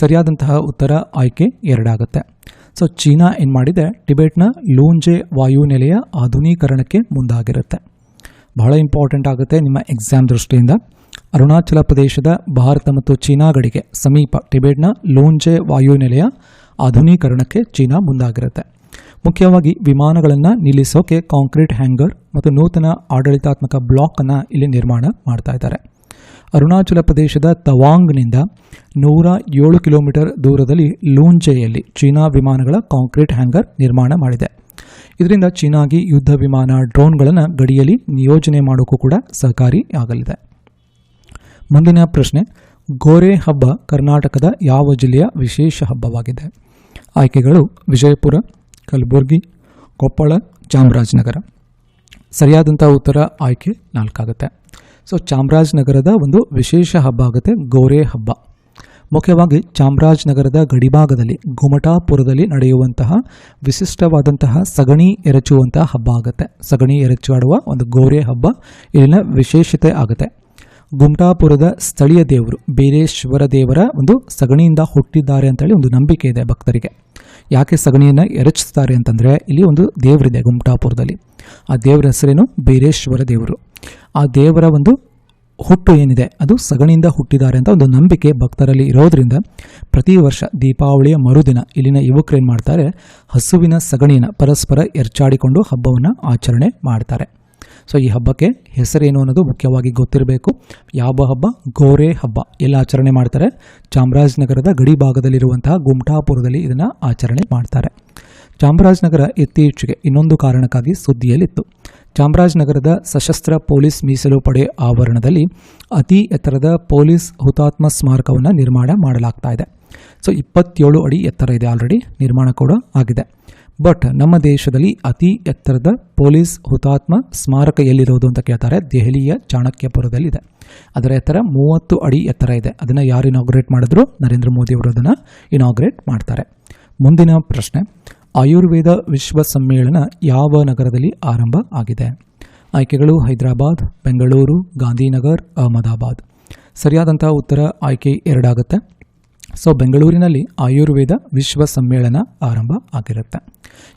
ಸರಿಯಾದಂತಹ ಉತ್ತರ ಆಯ್ಕೆ ಎರಡಾಗುತ್ತೆ. ಸೊ ಚೀನಾ ಏನು ಮಾಡಿದೆ? ಟಿಬೆಟ್ನ ಲೂಂಜೆ ವಾಯುನೆಲೆಯ ಆಧುನೀಕರಣಕ್ಕೆ ಮುಂದಾಗಿರುತ್ತೆ. ಬಹಳ ಇಂಪಾರ್ಟೆಂಟ್ ಆಗುತ್ತೆ ನಿಮ್ಮ ಎಕ್ಸಾಮ್ ದೃಷ್ಟಿಯಿಂದ. ಅರುಣಾಚಲ ಪ್ರದೇಶದ ಭಾರತ ಮತ್ತು ಚೀನಾ ಗಡಿಗೆ ಸಮೀಪ ಟಿಬೆಟ್ನ ಲೋಂಜೆ ವಾಯುನೆಲೆಯ ಆಧುನೀಕರಣಕ್ಕೆ ಚೀನಾ ಮುಂದಾಗಿರುತ್ತೆ. ಮುಖ್ಯವಾಗಿ ವಿಮಾನಗಳನ್ನು ನಿಲ್ಲಿಸೋಕೆ ಕಾಂಕ್ರೀಟ್ ಹ್ಯಾಂಗರ್ ಮತ್ತು ನೂತನ ಆಡಳಿತಾತ್ಮಕ ಬ್ಲಾಕನ್ನು ಇಲ್ಲಿ ನಿರ್ಮಾಣ ಮಾಡ್ತಾ ಇದ್ದಾರೆ. ಅರುಣಾಚಲ ಪ್ರದೇಶದ ತವಾಂಗ್ನಿಂದ ನೂರ ಏಳು ಕಿಲೋಮೀಟರ್ ದೂರದಲ್ಲಿ ಲೂಂಜೆಯಲ್ಲಿ ಚೀನಾ ವಿಮಾನಗಳ ಕಾಂಕ್ರೀಟ್ ಹ್ಯಾಂಗರ್ ನಿರ್ಮಾಣ ಮಾಡಿದೆ. ಇದರಿಂದ ಚೀನಾಗಿ ಯುದ್ಧ ವಿಮಾನ ಡ್ರೋನ್ಗಳನ್ನು ಗಡಿಯಲ್ಲಿ ನಿಯೋಜನೆ ಮಾಡೋಕ್ಕೂ ಕೂಡ ಸಹಕಾರಿಯಾಗಲಿದೆ ಮುಂದಿನ ಪ್ರಶ್ನೆ, ಗೋರೆ ಹಬ್ಬ ಕರ್ನಾಟಕದ ಯಾವ ಜಿಲ್ಲೆಯ ವಿಶೇಷ ಹಬ್ಬವಾಗಿದೆ? ಆಯ್ಕೆಗಳು, ವಿಜಯಪುರ, ಕಲಬುರಗಿ, ಕೊಪ್ಪಳ, ಚಾಮರಾಜನಗರ. ಸರಿಯಾದಂಥ ಉತ್ತರ ಆಯ್ಕೆ ನಾಲ್ಕಾಗುತ್ತೆ. ಸೊ ಚಾಮರಾಜನಗರದ ಒಂದು ವಿಶೇಷ ಹಬ್ಬ ಆಗುತ್ತೆ, ಗೋರೆ ಹಬ್ಬ. ಮುಖ್ಯವಾಗಿ ಚಾಮರಾಜನಗರದ ಗಡಿಭಾಗದಲ್ಲಿ ಗುಮಟಾಪುರದಲ್ಲಿ ನಡೆಯುವಂತಹ ವಿಶಿಷ್ಟವಾದಂತಹ ಸಗಣಿ ಎರಚುವಂತಹ ಹಬ್ಬ ಆಗುತ್ತೆ. ಸಗಣಿ ಎರಚಾಡುವ ಒಂದು ಗೋರೆ ಹಬ್ಬ ಇಲ್ಲಿನ ವಿಶೇಷತೆ ಆಗುತ್ತೆ. ಗುಮಟಾಪುರದ ಸ್ಥಳೀಯ ದೇವರು, ಬೀರೇಶ್ವರ ದೇವರ ಒಂದು ಸಗಣಿಯಿಂದ ಹುಟ್ಟಿದ್ದಾರೆ ಅಂತೇಳಿ ಒಂದು ನಂಬಿಕೆ ಇದೆ ಭಕ್ತರಿಗೆ. ಯಾಕೆ ಸಗಣಿಯನ್ನು ಎರಚಿಸ್ತಾರೆ ಅಂತಂದರೆ, ಇಲ್ಲಿ ಒಂದು ದೇವರಿದೆ ಗುಮಟಾಪುರದಲ್ಲಿ ಆ ದೇವರ ಹೆಸರೇನು? ಬೀರೇಶ್ವರ ದೇವರು. ಆ ದೇವರ ಒಂದು ಹುಟ್ಟು ಏನಿದೆ, ಅದು ಸಗಣಿಯಿಂದ ಹುಟ್ಟಿದ್ದಾರೆ ಅಂತ ಒಂದು ನಂಬಿಕೆ ಭಕ್ತರಲ್ಲಿ ಇರೋದ್ರಿಂದ ಪ್ರತಿ ವರ್ಷ ದೀಪಾವಳಿಯ ಮರುದಿನ ಇಲ್ಲಿನ ಯುವಕರು ಮಾಡ್ತಾರೆ, ಹಸುವಿನ ಸಗಣಿಯನ್ನು ಪರಸ್ಪರ ಎರ್ಚಾಡಿಕೊಂಡು ಹಬ್ಬವನ್ನು ಆಚರಣೆ ಮಾಡ್ತಾರೆ. ಸೊ ಈ ಹಬ್ಬಕ್ಕೆ ಹೆಸರೇನು ಅನ್ನೋದು ಮುಖ್ಯವಾಗಿ ಗೊತ್ತಿರಬೇಕು. ಯಾವ ಹಬ್ಬ? ಗೋರೆ ಹಬ್ಬ. ಎಲ್ಲ ಆಚರಣೆ ಮಾಡ್ತಾರೆ? ಚಾಮರಾಜನಗರದ ಗಡಿ ಭಾಗದಲ್ಲಿರುವಂತಹ ಗುಮ್ಟಾಪುರದಲ್ಲಿ ಇದನ್ನು ಆಚರಣೆ ಮಾಡ್ತಾರೆ. ಚಾಮರಾಜನಗರ ಇತ್ತೀಚೆಗೆ ಇನ್ನೊಂದು ಕಾರಣಕ್ಕಾಗಿ ಸುದ್ದಿಯಲ್ಲಿತ್ತು. ಚಾಮರಾಜನಗರದ ಸಶಸ್ತ್ರ ಪೊಲೀಸ್ ಮೀಸಲು ಪಡೆ ಆವರಣದಲ್ಲಿ ಅತಿ ಎತ್ತರದ ಪೊಲೀಸ್ ಹುತಾತ್ಮ ಸ್ಮಾರಕವನ್ನು ನಿರ್ಮಾಣ ಮಾಡಲಾಗ್ತಾ ಇದೆ. ಸೊ, ಇಪ್ಪತ್ತೇಳು ಅಡಿ ಎತ್ತರ ಇದೆ ಆಲ್ರೆಡಿ ನಿರ್ಮಾಣ ಕೂಡ ಆಗಿದೆ. ಬಟ್ ನಮ್ಮ ದೇಶದಲ್ಲಿ ಅತಿ ಎತ್ತರದ ಪೊಲೀಸ್ ಹುತಾತ್ಮ ಸ್ಮಾರಕ ಎಲ್ಲಿರೋದು ಅಂತ ಕೇಳ್ತಾರೆ, ದೆಹಲಿಯ ಚಾಣಕ್ಯಪುರದಲ್ಲಿದೆ. ಅದರ ಎತ್ತರ ಮೂವತ್ತು ಅಡಿ ಎತ್ತರ ಇದೆ. ಅದನ್ನು ಯಾರು ಇನಾಗ್ರೇಟ್ ಮಾಡಿದ್ರು? ನರೇಂದ್ರ ಮೋದಿ ಅವರು ಅದನ್ನು ಇನಾಗ್ರೇಟ್ ಮಾಡ್ತಾರೆ. ಮುಂದಿನ ಪ್ರಶ್ನೆ. ಆಯುರ್ವೇದ ವಿಶ್ವ ಸಮ್ಮೇಳನ ಯಾವ ನಗರದಲ್ಲಿ ಆರಂಭ ಆಗಿದೆ? ಆಯ್ಕೆಗಳು ಹೈದರಾಬಾದ್, ಬೆಂಗಳೂರು, ಗಾಂಧಿನಗರ್, ಅಹಮದಾಬಾದ್. ಸರಿಯಾದಂತಹ ಉತ್ತರ ಆಯ್ಕೆ ಎರಡಾಗುತ್ತೆ. ಸೊ, ಬೆಂಗಳೂರಿನಲ್ಲಿ ಆಯುರ್ವೇದ ವಿಶ್ವ ಸಮ್ಮೇಳನ ಆರಂಭ ಆಗಿರುತ್ತೆ.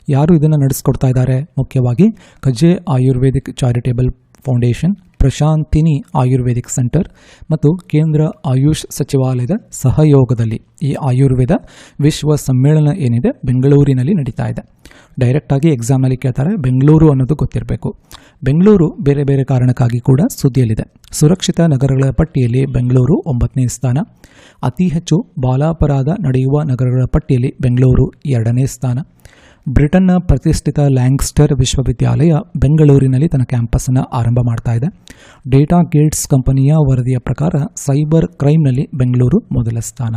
ಯಾರು ಇದನ್ನು ನಡೆಸ್ಕೊಡ್ತಾ ಇದ್ದಾರೆ? ಮುಖ್ಯವಾಗಿ Kaje ayurvedic charitable foundation Prashantini ayurvedic centre ಮತ್ತು ಕೇಂದ್ರ ಆಯುಷ್ ಸಚಿವಾಲಯದ ಸಹಯೋಗದಲ್ಲಿ ಈ ಆಯುರ್ವೇದ ವಿಶ್ವ ಸಮ್ಮೇಳನ ಏನಿದೆ ಬೆಂಗಳೂರಿನಲ್ಲಿ ನಡೀತಾ ಇದೆ. ಡೈರೆಕ್ಟಾಗಿ ಎಕ್ಸಾಮಲ್ಲಿ ಕೇಳ್ತಾರೆ, ಬೆಂಗಳೂರು ಅನ್ನೋದು ಗೊತ್ತಿರಬೇಕು. ಬೆಂಗಳೂರು ಬೇರೆ ಬೇರೆ ಕಾರಣಕ್ಕಾಗಿ ಕೂಡ ಸುದ್ದಿಯಲ್ಲಿದೆ. ಸುರಕ್ಷಿತ ನಗರಗಳ ಪಟ್ಟಿಯಲ್ಲಿ ಬೆಂಗಳೂರು ಒಂಬತ್ತನೇ ಸ್ಥಾನ. ಅತಿ ಹೆಚ್ಚು ಬಾಲಾಪರಾಧ ನಡೆಯುವ ನಗರಗಳ ಪಟ್ಟಿಯಲ್ಲಿ ಬೆಂಗಳೂರು ಎರಡನೇ ಸ್ಥಾನ. ಬ್ರಿಟನ್ನ ಪ್ರತಿಷ್ಠಿತ ಲ್ಯಾಂಗ್ಸ್ಟರ್ ವಿಶ್ವವಿದ್ಯಾಲಯ ಬೆಂಗಳೂರಿನಲ್ಲಿ ತನ್ನ ಕ್ಯಾಂಪಸ್ನ್ನು ಆರಂಭ ಮಾಡ್ತಾ ಇದೆ. ಡೇಟಾ ಗೇಟ್ಸ್ ಕಂಪನಿಯ ವರದಿಯ ಪ್ರಕಾರ ಸೈಬರ್ ಕ್ರೈಮ್ನಲ್ಲಿ ಬೆಂಗಳೂರು ಮೊದಲ ಸ್ಥಾನ.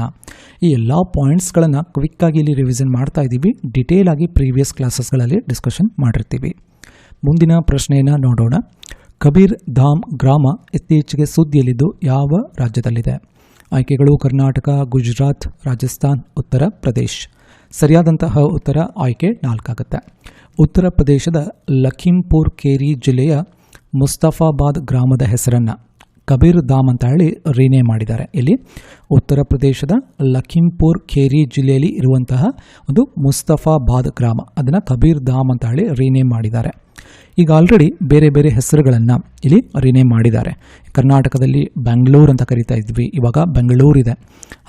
ಈ ಎಲ್ಲ ಪಾಯಿಂಟ್ಸ್ಗಳನ್ನು ಕ್ವಿಕ್ಕಾಗಿ ಇಲ್ಲಿ ರಿವಿಷನ್ ಮಾಡ್ತಾ ಇದ್ದೀವಿ. ಡಿಟೇಲ್ ಆಗಿ ಪ್ರೀವಿಯಸ್ ಕ್ಲಾಸಸ್ಗಳಲ್ಲಿ ಡಿಸ್ಕಷನ್ ಮಾಡಿರ್ತೀವಿ. ಮುಂದಿನ ಪ್ರಶ್ನೆಯನ್ನು ನೋಡೋಣ. ಕಬೀರ್ ಧಾಮ್ ಗ್ರಾಮ ಇತ್ತೀಚೆಗೆ ಸುದ್ದಿಯಲ್ಲಿದ್ದು ಯಾವ ರಾಜ್ಯದಲ್ಲಿದೆ? ಆಯ್ಕೆಗಳು ಕರ್ನಾಟಕ, ಗುಜರಾತ್, ರಾಜಸ್ಥಾನ್, ಉತ್ತರ ಪ್ರದೇಶ್. ಸರಿಯಾದಂತಹ ಉತ್ತರ ಆಯ್ಕೆ ನಾಲ್ಕಾಗುತ್ತೆ. ಉತ್ತರ ಪ್ರದೇಶದ ಲಖೀಂಪುರ್ ಕೇರಿ ಜಿಲ್ಲೆಯ ಮುಸ್ತಫಾಬಾದ್ ಗ್ರಾಮದ ಹೆಸರನ್ನು ಕಬೀರ್ ಧಾಮ್ ಅಂತ ಹೇಳಿ ರೀನೇಮ್ ಮಾಡಿದ್ದಾರೆ. ಇಲ್ಲಿ ಉತ್ತರ ಪ್ರದೇಶದ ಲಖೀಂಪುರ್ ಖೇರಿ ಜಿಲ್ಲೆಯಲ್ಲಿ ಇರುವಂತಹ ಒಂದು ಮುಸ್ತಫಾಬಾದ್ ಗ್ರಾಮ. ಅದನ್ನು ಕಬೀರ್ ಧಾಮ್ ಅಂತ ಹೇಳಿ ರೀನೇಮ್ ಮಾಡಿದ್ದಾರೆ. ಈಗ ಆಲ್ರೆಡಿ ಬೇರೆ ಬೇರೆ ಹೆಸರುಗಳನ್ನು ಇಲ್ಲಿ ರಿನೇಮ್ ಮಾಡಿದ್ದಾರೆ. ಕರ್ನಾಟಕದಲ್ಲಿ ಬ್ಯಾಂಗ್ಳೂರ್ ಅಂತ ಕರಿತಾ ಇದ್ವಿ. ಇವಾಗ ಬೆಂಗಳೂರಿದೆ.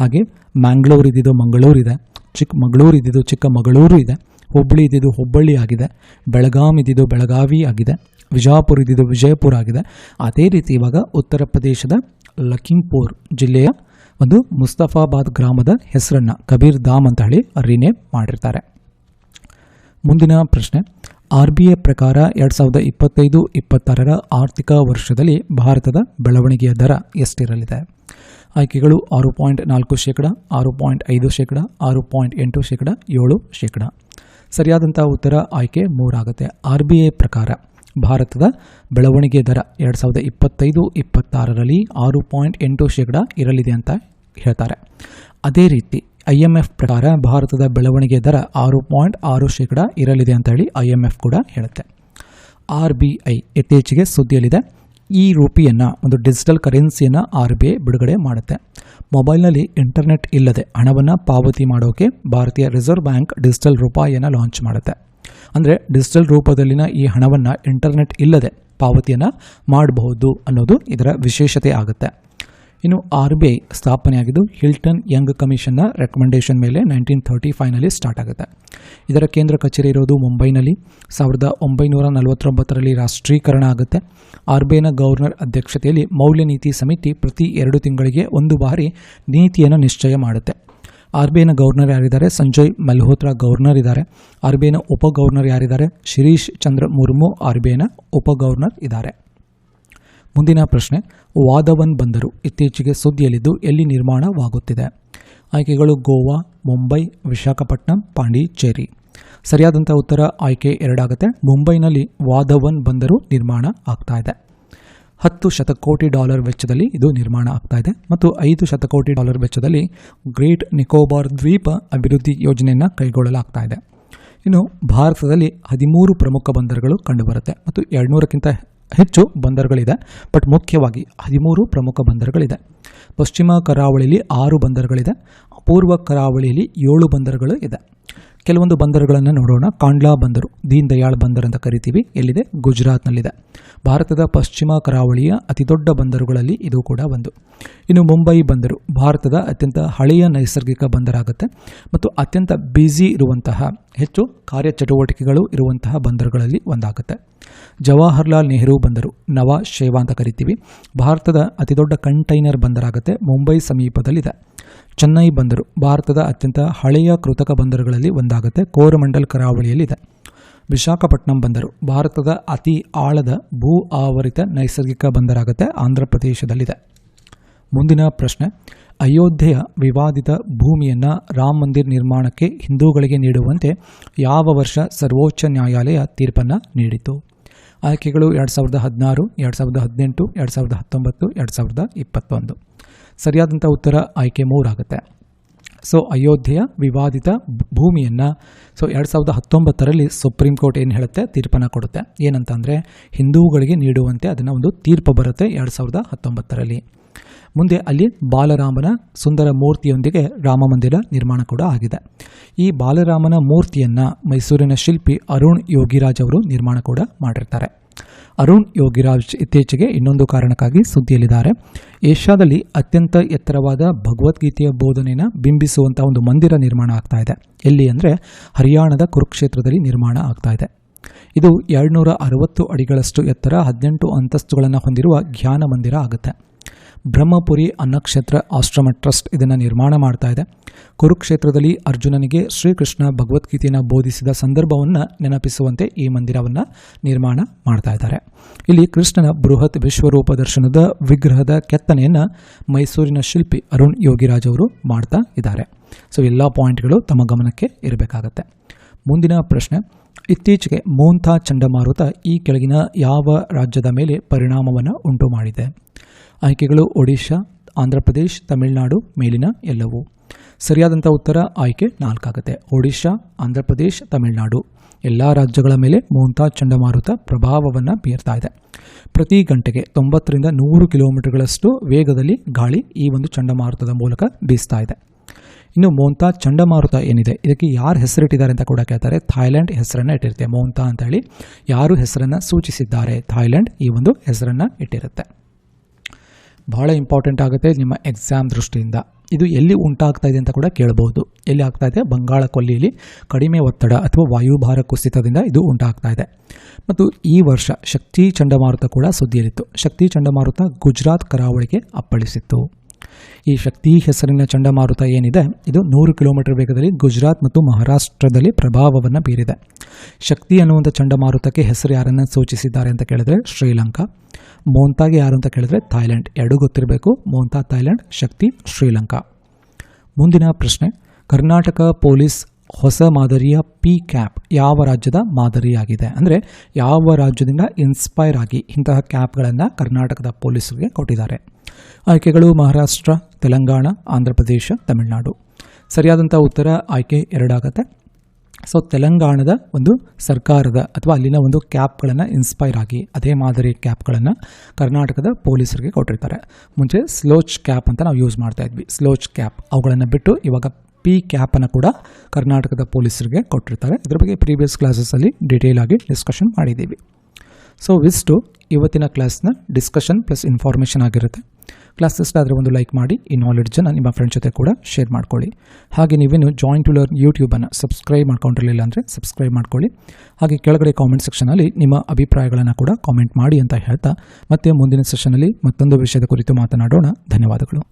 ಹಾಗೆ ಮ್ಯಾಂಗ್ಳೂರ್ ಇದ್ದಿದ್ದು ಮಂಗಳೂರಿದೆ. ಚಿಕ್ಕಮಗಳೂರು ಇದ್ದಿದ್ದು ಚಿಕ್ಕಮಗಳೂರು ಇದೆ. ಹುಬ್ಬಳ್ಳಿ ಇದ್ದಿದ್ದು ಹುಬ್ಬಳ್ಳಿ ಆಗಿದೆ. ಬೆಳಗಾಂ ಇದ್ದಿದ್ದು ಬೆಳಗಾವಿ ಆಗಿದೆ. ವಿಜಾಪುರ ಇದ್ದಿದ್ದು ವಿಜಯಪುರ ಆಗಿದೆ. ಅದೇ ರೀತಿ ಇವಾಗ ಉತ್ತರ ಪ್ರದೇಶದ ಲಖೀಂಪುರ್ ಜಿಲ್ಲೆಯ ಒಂದು ಮುಸ್ತಫಾಬಾದ್ ಗ್ರಾಮದ ಹೆಸರನ್ನು ಕಬೀರ್ ಧಾಮ್ ಅಂತ ಹೇಳಿ ರಿನೇಮ್ ಮಾಡಿರ್ತಾರೆ. ಮುಂದಿನ ಪ್ರಶ್ನೆ. ಆರ್ ಬಿ ಐ ಪ್ರಕಾರ ಎರಡು ಸಾವಿರದ ಇಪ್ಪತ್ತೈದು, ಇಪ್ಪತ್ತಾರರ ಆರ್ಥಿಕ ವರ್ಷದಲ್ಲಿ ಭಾರತದ ಬೆಳವಣಿಗೆಯ ದರ ಎಷ್ಟಿರಲಿದೆ? ಆಯ್ಕೆಗಳು ಆರು ಪಾಯಿಂಟ್ ನಾಲ್ಕು ಶೇಕಡ, ಆರು ಪಾಯಿಂಟ್ ಐದು ಶೇಕಡ, ಆರು ಪಾಯಿಂಟ್ ಎಂಟು ಶೇಕಡ, ಏಳು ಶೇಕಡ. ಸರಿಯಾದಂಥ ಉತ್ತರ ಆಯ್ಕೆ ಮೂರಾಗುತ್ತೆ. ಆರ್ ಬಿ ಐ ಪ್ರಕಾರ ಭಾರತದ ಬೆಳವಣಿಗೆ ದರ ಎರಡು ಸಾವಿರದ ಇಪ್ಪತ್ತೈದು, ಇಪ್ಪತ್ತಾರರಲ್ಲಿ ಆರು ಪಾಯಿಂಟ್ ಎಂಟು ಶೇಕಡ ಇರಲಿದೆ ಅಂತ ಹೇಳ್ತಾರೆ. ಅದೇ ರೀತಿ ಐ ಎಂ ಎಫ್ ಪ್ರಕಾರ ಭಾರತದ ಬೆಳವಣಿಗೆ ದರ ಆರು ಪಾಯಿಂಟ್ ಆರು ಶೇಕಡ ಇರಲಿದೆ ಅಂತ ಹೇಳಿ ಐ ಎಂ ಎಫ್ ಕೂಡ ಹೇಳುತ್ತೆ. ಆರ್ ಬಿ ಐ ಇತ್ತೀಚೆಗೆ ಸುದ್ದಿಯಲ್ಲಿದೆ. ಈ ರೂಪಿಯನ್ನು, ಒಂದು ಡಿಜಿಟಲ್ ಕರೆನ್ಸಿಯನ್ನು ಆರ್ ಬಿ ಐ ಬಿಡುಗಡೆ ಮಾಡುತ್ತೆ. ಮೊಬೈಲ್ನಲ್ಲಿ ಇಂಟರ್ನೆಟ್ ಇಲ್ಲದೆ ಹಣವನ್ನು ಪಾವತಿ ಮಾಡೋಕೆ ಭಾರತೀಯ ರಿಸರ್ವ್ ಬ್ಯಾಂಕ್ ಡಿಜಿಟಲ್ ರೂಪಾಯಿಯನ್ನು ಲಾಂಚ್ ಮಾಡುತ್ತೆ. ಅಂದರೆ ಡಿಜಿಟಲ್ ರೂಪದಲ್ಲಿನ ಈ ಹಣವನ್ನು ಇಂಟರ್ನೆಟ್ ಇಲ್ಲದೆ ಪಾವತಿಯನ್ನು ಮಾಡಬಹುದು ಅನ್ನೋದು ಇದರ ವಿಶೇಷತೆ ಆಗುತ್ತೆ. ಇನ್ನು ಆರ್ ಬಿ ಐ ಸ್ಥಾಪನೆಯಾಗಿದ್ದು ಹಿಲ್ಟನ್ ಯಂಗ್ ಕಮಿಷನ್ನ ರೆಕಮೆಂಡೇಷನ್ ಮೇಲೆ ನೈನ್ಟೀನ್ ತರ್ಟಿ ಫೈವ್ನಲ್ಲಿ ಸ್ಟಾರ್ಟ್ ಆಗುತ್ತೆ. ಇದರ ಕೇಂದ್ರ ಕಚೇರಿ ಇರೋದು ಮುಂಬೈನಲ್ಲಿ. ಸಾವಿರದ ಒಂಬೈನೂರ ನಲವತ್ತೊಂಬತ್ತರಲ್ಲಿ ರಾಷ್ಟ್ರೀಕರಣ ಆಗುತ್ತೆ. ಆರ್ ಬಿ ಐನ ಗವರ್ನರ್ ಅಧ್ಯಕ್ಷತೆಯಲ್ಲಿ ಮೌಲ್ಯ ನೀತಿ ಸಮಿತಿ ಪ್ರತಿ ಎರಡು ತಿಂಗಳಿಗೆ ಒಂದು ಬಾರಿ ನೀತಿಯನ್ನು ನಿಶ್ಚಯ ಮಾಡುತ್ತೆ. ಆರ್ ಬಿ ಐನ ಗವರ್ನರ್ ಯಾರಿದ್ದಾರೆ? ಸಂಜಯ್ ಮಲ್ಹೋತ್ರಾ ಗವರ್ನರ್ ಇದ್ದಾರೆ. ಆರ್ ಬಿ ಐನ ಉಪ ಗವರ್ನರ್ ಯಾರಿದ್ದಾರೆ? ಶಿರೀಶ್ ಚಂದ್ರ ಮುರ್ಮು ಆರ್ ಬಿ ಐನ ಉಪ ಗವರ್ನರ್ ಇದ್ದಾರೆ. ಮುಂದಿನ ಪ್ರಶ್ನೆ, ವಾದವನ್ ಬಂದರು. ಇತ್ತೀಚೆಗೆ ಸುದ್ದಿಯಲ್ಲಿದ್ದು ಎಲ್ಲಿ ನಿರ್ಮಾಣವಾಗುತ್ತಿದೆ? ಆಯ್ಕೆಗಳು ಗೋವಾ, ಮುಂಬೈ ವಿಶಾಖಪಟ್ಟಣಂ ಪಾಂಡಿಚೇರಿ. ಸರಿಯಾದಂಥ ಉತ್ತರ ಆಯ್ಕೆ ಎರಡಾಗುತ್ತೆ. ಮುಂಬೈನಲ್ಲಿ ವಾದವನ್ ಬಂದರು, ನಿರ್ಮಾಣ ಆಗ್ತಾ ಇದೆ. ಹತ್ತು ಶತಕೋಟಿ ಡಾಲರ್ ವೆಚ್ಚದಲ್ಲಿ ಇದು ನಿರ್ಮಾಣ ಆಗ್ತಾ ಇದೆ. ಮತ್ತು ಐದು ಶತಕೋಟಿ ಡಾಲರ್ ವೆಚ್ಚದಲ್ಲಿ ಗ್ರೇಟ್ ನಿಕೋಬಾರ್ ದ್ವೀಪ ಅಭಿವೃದ್ಧಿ ಯೋಜನೆಯನ್ನು ಕೈಗೊಳ್ಳಲಾಗ್ತಾ ಇದೆ. ಇನ್ನು ಭಾರತದಲ್ಲಿ ಹದಿಮೂರು ಪ್ರಮುಖ ಬಂದರುಗಳು ಕಂಡುಬರುತ್ತೆ. ಮತ್ತು ಎರಡುನೂರಕ್ಕಿಂತ ಹೆಚ್ಚು ಬಂದರುಗಳಿದೆ. ಬಟ್ ಮುಖ್ಯವಾಗಿ ಹದಿಮೂರು ಪ್ರಮುಖ ಬಂದರುಗಳಿದೆ. ಪಶ್ಚಿಮ ಕರಾವಳಿಯಲ್ಲಿ ಆರು ಬಂದರುಗಳಿದೆ. ಪೂರ್ವ ಕರಾವಳಿಯಲ್ಲಿ ಏಳು ಬಂದರುಗಳು ಇದೆ. ಕೆಲವೊಂದು ಬಂದರುಗಳನ್ನು ನೋಡೋಣ. ಕಾಂಡ್ಲಾ ಬಂದರು, ದೀನ್ ದಯಾಳ್ ಬಂದರ್ ಅಂತ ಕರಿತೀವಿ. ಎಲ್ಲಿದೆ? ಗುಜರಾತ್ನಲ್ಲಿದೆ. ಭಾರತದ ಪಶ್ಚಿಮ ಕರಾವಳಿಯ ಅತಿದೊಡ್ಡ ಬಂದರುಗಳಲ್ಲಿ ಇದು ಕೂಡ ಒಂದು. ಇನ್ನು ಮುಂಬೈ ಬಂದರು. ಭಾರತದ ಅತ್ಯಂತ ಹಳೆಯ ನೈಸರ್ಗಿಕ ಬಂದರಾಗುತ್ತೆ ಮತ್ತು ಅತ್ಯಂತ ಬ್ಯುಸಿ ಇರುವಂತಹ, ಹೆಚ್ಚು ಕಾರ್ಯಚಟುವಟಿಕೆಗಳು ಇರುವಂತಹ ಬಂದರುಗಳಲ್ಲಿ ಒಂದಾಗುತ್ತೆ. ಜವಾಹರ್ಲಾಲ್ ನೆಹರು ಬಂದರು. ನವ ಶೇವಾ ಅಂತ ಕರಿತೀವಿ. ಭಾರತದ ಅತಿದೊಡ್ಡ ಕಂಟೈನರ್ ಬಂದರಾಗುತ್ತೆ ಮುಂಬೈ ಸಮೀಪದಲ್ಲಿದೆ. ಚೆನ್ನೈ ಬಂದರು. ಭಾರತದ ಅತ್ಯಂತ ಹಳೆಯ ಕೃತಕ ಬಂದರುಗಳಲ್ಲಿ ಒಂದಾಗುತ್ತೆ. ಕೋರಮಂಡಲ್ ಕರಾವಳಿಯಲ್ಲಿದೆ. ವಿಶಾಖಪಟ್ಟಣಂ ಬಂದರು. ಭಾರತದ ಅತಿ ಆಳದ ಭೂ ಆವರಿತ ನೈಸರ್ಗಿಕ ಬಂದರಾಗುತ್ತೆ ಆಂಧ್ರ ಪ್ರದೇಶದಲ್ಲಿದೆ. ಮುಂದಿನ ಪ್ರಶ್ನೆ. ಅಯೋಧ್ಯೆಯ ವಿವಾದಿತ ಭೂಮಿಯನ್ನು ರಾಮ ಮಂದಿರ್ ನಿರ್ಮಾಣಕ್ಕೆ ಹಿಂದೂಗಳಿಗೆ ನೀಡುವಂತೆ ಯಾವ ವರ್ಷ ಸರ್ವೋಚ್ಚ ನ್ಯಾಯಾಲಯ ತೀರ್ಪನ್ನು ನೀಡಿತು ಆಯ್ಕೆಗಳು ಎರಡು ಸಾವಿರದ ಹದಿನಾರು, ಎರಡು ಸಾವಿರದ ಹದಿನೆಂಟು, ಎರಡು ಸಾವಿರದ ಹತ್ತೊಂಬತ್ತು, ಎರಡು ಸಾವಿರದ ಇಪ್ಪತ್ತೊಂದು. ಸರಿಯಾದಂಥ ಉತ್ತರ ಆಯ್ಕೆ ಮೂರಾಗುತ್ತೆ. ಸೊ ಅಯೋಧ್ಯೆಯ ವಿವಾದಿತ ಭೂಮಿಯನ್ನು ಸೊ ಎರಡು ಸಾವಿರದ ಹತ್ತೊಂಬತ್ತರಲ್ಲಿ ಸುಪ್ರೀಂ ಕೋರ್ಟ್ ಏನು ಹೇಳುತ್ತೆ? ತೀರ್ಪನ್ನು ಕೊಡುತ್ತೆ. ಏನಂತಂದರೆ ಹಿಂದೂಗಳಿಗೆ ನೀಡುವಂತೆ ಅದನ್ನು ಒಂದು ತೀರ್ಪು ಬರುತ್ತೆ ಎರಡು ಸಾವಿರದ ಹತ್ತೊಂಬತ್ತರಲ್ಲಿ. ಮುಂದೆ ಅಲ್ಲಿ ಬಾಲರಾಮನ ಸುಂದರ ಮೂರ್ತಿಯೊಂದಿಗೆ ರಾಮ ಮಂದಿರ ನಿರ್ಮಾಣ ಕೂಡ ಆಗಿದೆ. ಈ ಬಾಲರಾಮನ ಮೂರ್ತಿಯನ್ನು ಮೈಸೂರಿನ ಶಿಲ್ಪಿ ಅರುಣ್ ಯೋಗಿರಾಜ್ ಅವರು ನಿರ್ಮಾಣ ಕೂಡ ಮಾಡಿರ್ತಾರೆ. ಅರುಣ್ ಯೋಗಿರಾಜ್ ಇತ್ತೀಚೆಗೆ ಇನ್ನೊಂದು ಕಾರಣಕ್ಕಾಗಿ ಸುದ್ದಿಯಲ್ಲಿದ್ದಾರೆ. ಏಷ್ಯಾದಲ್ಲಿ ಅತ್ಯಂತ ಎತ್ತರವಾದ ಭಗವದ್ಗೀತೆಯ ಬೋಧನೆಯನ್ನು ಬಿಂಬಿಸುವಂಥ ಒಂದು ಮಂದಿರ ನಿರ್ಮಾಣ ಆಗ್ತಾ ಇದೆ. ಎಲ್ಲಿ ಅಂದರೆ ಹರಿಯಾಣದ ಕುರುಕ್ಷೇತ್ರದಲ್ಲಿ ನಿರ್ಮಾಣ ಆಗ್ತಾ ಇದೆ. ಇದು ಎರಡುನೂರ ಅರವತ್ತು ಅಡಿಗಳಷ್ಟು ಎತ್ತರ ಹದಿನೆಂಟು ಅಂತಸ್ತುಗಳನ್ನು ಹೊಂದಿರುವ ಧ್ಯಾನ ಮಂದಿರ ಆಗುತ್ತೆ. ಬ್ರಹ್ಮಪುರಿ ಅನ್ನಕ್ಷೇತ್ರ ಆಶ್ರಮ ಟ್ರಸ್ಟ್ ಇದನ್ನು ನಿರ್ಮಾಣ ಮಾಡ್ತಾ ಇದೆ. ಕುರುಕ್ಷೇತ್ರದಲ್ಲಿ ಅರ್ಜುನನಿಗೆ ಶ್ರೀಕೃಷ್ಣ ಭಗವದ್ಗೀತೆಯನ್ನು ಬೋಧಿಸಿದ ಸಂದರ್ಭವನ್ನು ನೆನಪಿಸುವಂತೆ ಈ ಮಂದಿರವನ್ನು ನಿರ್ಮಾಣ ಮಾಡ್ತಾ ಇದ್ದಾರೆ. ಇಲ್ಲಿ ಕೃಷ್ಣನ ಬೃಹತ್ ವಿಶ್ವರೂಪ ದರ್ಶನದ ವಿಗ್ರಹದ ಕೆತ್ತನೆಯನ್ನು ಮೈಸೂರಿನ ಶಿಲ್ಪಿ ಅರುಣ್ ಯೋಗಿರಾಜ್ ಅವರು ಮಾಡ್ತಾ ಇದ್ದಾರೆ. ಸೊ ಎಲ್ಲ ಪಾಯಿಂಟ್ಗಳು ತಮ್ಮ ಗಮನಕ್ಕೆ ಇರಬೇಕಾಗತ್ತೆ. ಮುಂದಿನ ಪ್ರಶ್ನೆ, ಇತ್ತೀಚೆಗೆ ಮೋಂಥಾ ಚಂಡಮಾರುತ ಈ ಕೆಳಗಿನ ಯಾವ ರಾಜ್ಯದ ಮೇಲೆ ಪರಿಣಾಮವನ್ನು ಉಂಟು ಮಾಡಿದೆ ಆಯ್ಕೆಗಳು ಒಡಿಶಾ ಆಂಧ್ರಪ್ರದೇಶ್ ತಮಿಳುನಾಡು, ಮೇಲಿನ ಎಲ್ಲವೂ. ಸರಿಯಾದಂಥ ಉತ್ತರ ಆಯ್ಕೆ ನಾಲ್ಕಾಗುತ್ತೆ. ಒಡಿಶಾ ಆಂಧ್ರಪ್ರದೇಶ್ ತಮಿಳುನಾಡು. ಎಲ್ಲ ರಾಜ್ಯಗಳ ಮೇಲೆ ಮೋಂತಾ ಚಂಡಮಾರುತ ಪ್ರಭಾವವನ್ನು ಬೀರ್ತಾ ಇದೆ. ಪ್ರತಿ ಗಂಟೆಗೆ ತೊಂಬತ್ತರಿಂದ ನೂರು ಕಿಲೋಮೀಟರ್ಗಳಷ್ಟು ವೇಗದಲ್ಲಿ ಗಾಳಿ ಈ ಒಂದು ಚಂಡಮಾರುತದ ಮೂಲಕ ಬೀಸ್ತಾ ಇದೆ. ಇನ್ನು ಮೋಂತಾ ಚಂಡಮಾರುತ ಏನಿದೆ? ಇದಕ್ಕೆ ಯಾರು ಹೆಸರಿಟ್ಟಿದ್ದಾರೆ ಅಂತ ಕೂಡ ಕೇಳ್ತಾರೆ. ಥಾಯ್ಲೆಂಡ್ ಹೆಸರನ್ನು ಇಟ್ಟಿರುತ್ತೆ. ಮೋಂತಾ ಅಂತ ಹೇಳಿ ಯಾರು ಹೆಸರನ್ನು ಸೂಚಿಸಿದ್ದಾರೆ? ಥಾಯ್ಲೆಂಡ್ ಈ ಒಂದು ಹೆಸರನ್ನು ಇಟ್ಟಿರುತ್ತೆ. ಬಹಳ ಇಂಪಾರ್ಟೆಂಟ್ ಆಗುತ್ತೆ ನಿಮ್ಮ ಎಕ್ಸಾಮ್ ದೃಷ್ಟಿಯಿಂದ. ಇದು ಎಲ್ಲಿ ಉಂಟಾಗ್ತಾ ಇದೆ ಅಂತ ಕೂಡ ಕೇಳಬಹುದು ಎಲ್ಲಿ ಆಗ್ತಾ ಇದೆ? ಬಂಗಾಳ ಕೊಲ್ಲಿಯಲ್ಲಿ ಕಡಿಮೆ ಒತ್ತಡ ಅಥವಾ ವಾಯುಭಾರ ಕುಸಿತದಿಂದ ಇದು ಉಂಟಾಗ್ತಾ ಇದೆ. ಮತ್ತು ಈ ವರ್ಷ ಶಕ್ತಿ ಚಂಡಮಾರುತ ಕೂಡ ಸುದ್ದಿಯಲ್ಲಿತ್ತು. ಶಕ್ತಿ ಚಂಡಮಾರುತ ಗುಜರಾತ್ ಕರಾವಳಿಗೆ ಅಪ್ಪಳಿಸಿತ್ತು. ಈ ಶಕ್ತಿ ಹೆಸರಿನ ಚಂಡಮಾರುತ ಏನಿದೆ? ಇದು ನೂರು ಕಿಲೋಮೀಟರ್ ವೇಗದಲ್ಲಿ ಗುಜರಾತ್ ಮತ್ತು ಮಹಾರಾಷ್ಟ್ರದಲ್ಲಿ ಪ್ರಭಾವವನ್ನು ಬೀರಿದೆ. ಶಕ್ತಿ ಅನ್ನುವಂಥ ಚಂಡಮಾರುತಕ್ಕೆ ಹೆಸರು ಯಾರನ್ನು ಸೂಚಿಸಿದ್ದಾರೆ ಅಂತ ಕೇಳಿದ್ರೆ ಶ್ರೀಲಂಕಾ, ಮೋಂತಾಗೆ ಯಾರು ಅಂತ ಕೇಳಿದ್ರೆ ಥಾಯ್ಲೆಂಡ್. ಎರಡೂ ಗೊತ್ತಿರಬೇಕು, ಮೋಂತಾ, ಥಾಯ್ಲೆಂಡ್, ಶಕ್ತಿ, ಶ್ರೀಲಂಕಾ. ಮುಂದಿನ ಪ್ರಶ್ನೆ, ಕರ್ನಾಟಕ ಪೊಲೀಸ್ ಹೊಸ ಮಾದರಿಯ ಪಿ ಕ್ಯಾಪ್ ಯಾವ ರಾಜ್ಯದ ಮಾದರಿಯಾಗಿದೆ? ಅಂದರೆ ಯಾವ ರಾಜ್ಯದಿಂದ ಇನ್ಸ್ಪೈರ್ ಆಗಿ ಇಂತಹ ಕ್ಯಾಪ್ಗಳನ್ನು ಕರ್ನಾಟಕದ ಪೊಲೀಸರಿಗೆ ಕೊಟ್ಟಿದ್ದಾರೆ? ಆಯ್ಕೆಗಳು ಮಹಾರಾಷ್ಟ್ರ, ತೆಲಂಗಾಣ ಆಂಧ್ರ ಪ್ರದೇಶ ತಮಿಳುನಾಡು. ಸರಿಯಾದಂಥ ಉತ್ತರ ಆಯ್ಕೆ ಎರಡಾಗತ್ತೆ. ಸೊ ತೆಲಂಗಾಣದ ಒಂದು ಸರ್ಕಾರದ ಅಥವಾ ಅಲ್ಲಿನ ಒಂದು ಕ್ಯಾಪ್ಗಳನ್ನು ಇನ್ಸ್ಪೈರ್ ಆಗಿ, ಅದೇ ಮಾದರಿ ಕ್ಯಾಪ್ಗಳನ್ನು ಕರ್ನಾಟಕದ ಪೊಲೀಸರಿಗೆ ಕೊಟ್ಟಿರ್ತಾರೆ. ಮುಂಚೆ ಸ್ಲೋಚ್ ಕ್ಯಾಪ್ ಅಂತ ನಾವು ಯೂಸ್ ಮಾಡ್ತಾ ಇದ್ವಿ. ಸ್ಲೋಚ್ ಕ್ಯಾಪ್ ಅವುಗಳನ್ನು ಬಿಟ್ಟು ಇವಾಗ ಪಿ ಕ್ಯಾಪನ್ನು ಕೂಡ ಕರ್ನಾಟಕದ ಪೊಲೀಸರಿಗೆ ಕೊಟ್ಟಿರ್ತಾರೆ. ಇದ್ರ ಬಗ್ಗೆ ಪ್ರೀವಿಯಸ್ ಕ್ಲಾಸಸ್ಸಲ್ಲಿ ಡೀಟೇಲ್ ಆಗಿ ಡಿಸ್ಕಷನ್ ಮಾಡಿದ್ದೀವಿ. ಸೊ ವಿಸ್ಟು ಇವತ್ತಿನ ಕ್ಲಾಸ್ನ ಡಿಸ್ಕಷನ್ ಪ್ಲಸ್ ಇನ್ಫಾರ್ಮೇಷನ್ ಆಗಿರುತ್ತೆ. ಕ್ಲಾಸ್ ಆದರೆ ಒಂದು ಲೈಕ್ ಮಾಡಿ, ಈ ನಾಲೆಡ್ಜನ್ನು ನಿಮ್ಮ ಫ್ರೆಂಡ್ ಜೊತೆ ಕೂಡ ಶೇರ್ ಮಾಡ್ಕೊಳ್ಳಿ. ಹಾಗೆ ನೀವೇನು ಜಾಯಿಂಟ್ ಟು ಲರ್ನ್ ಯೂಟ್ಯೂಬನ್ನು ಸಬ್ಸ್ಕ್ರೈಬ್ ಮಾಡ್ಕೊಂಡಿರಲಿಲ್ಲ ಅಂದರೆ ಸಬ್ಸ್ಕ್ರೈಬ್ ಮಾಡ್ಕೊಳ್ಳಿ. ಹಾಗೆ ಕೆಳಗಡೆ ಕಾಮೆಂಟ್ ಸೆಕ್ಷನಲ್ಲಿ ನಿಮ್ಮ ಅಭಿಪ್ರಾಯಗಳನ್ನು ಕೂಡ ಕಾಮೆಂಟ್ ಮಾಡಿ ಅಂತ ಹೇಳ್ತಾ, ಮತ್ತೆ ಮುಂದಿನ ಸೆಷನಲ್ಲಿ ಮತ್ತೊಂದು ವಿಷಯದ ಕುರಿತು ಮಾತನಾಡೋಣ. ಧನ್ಯವಾದಗಳು.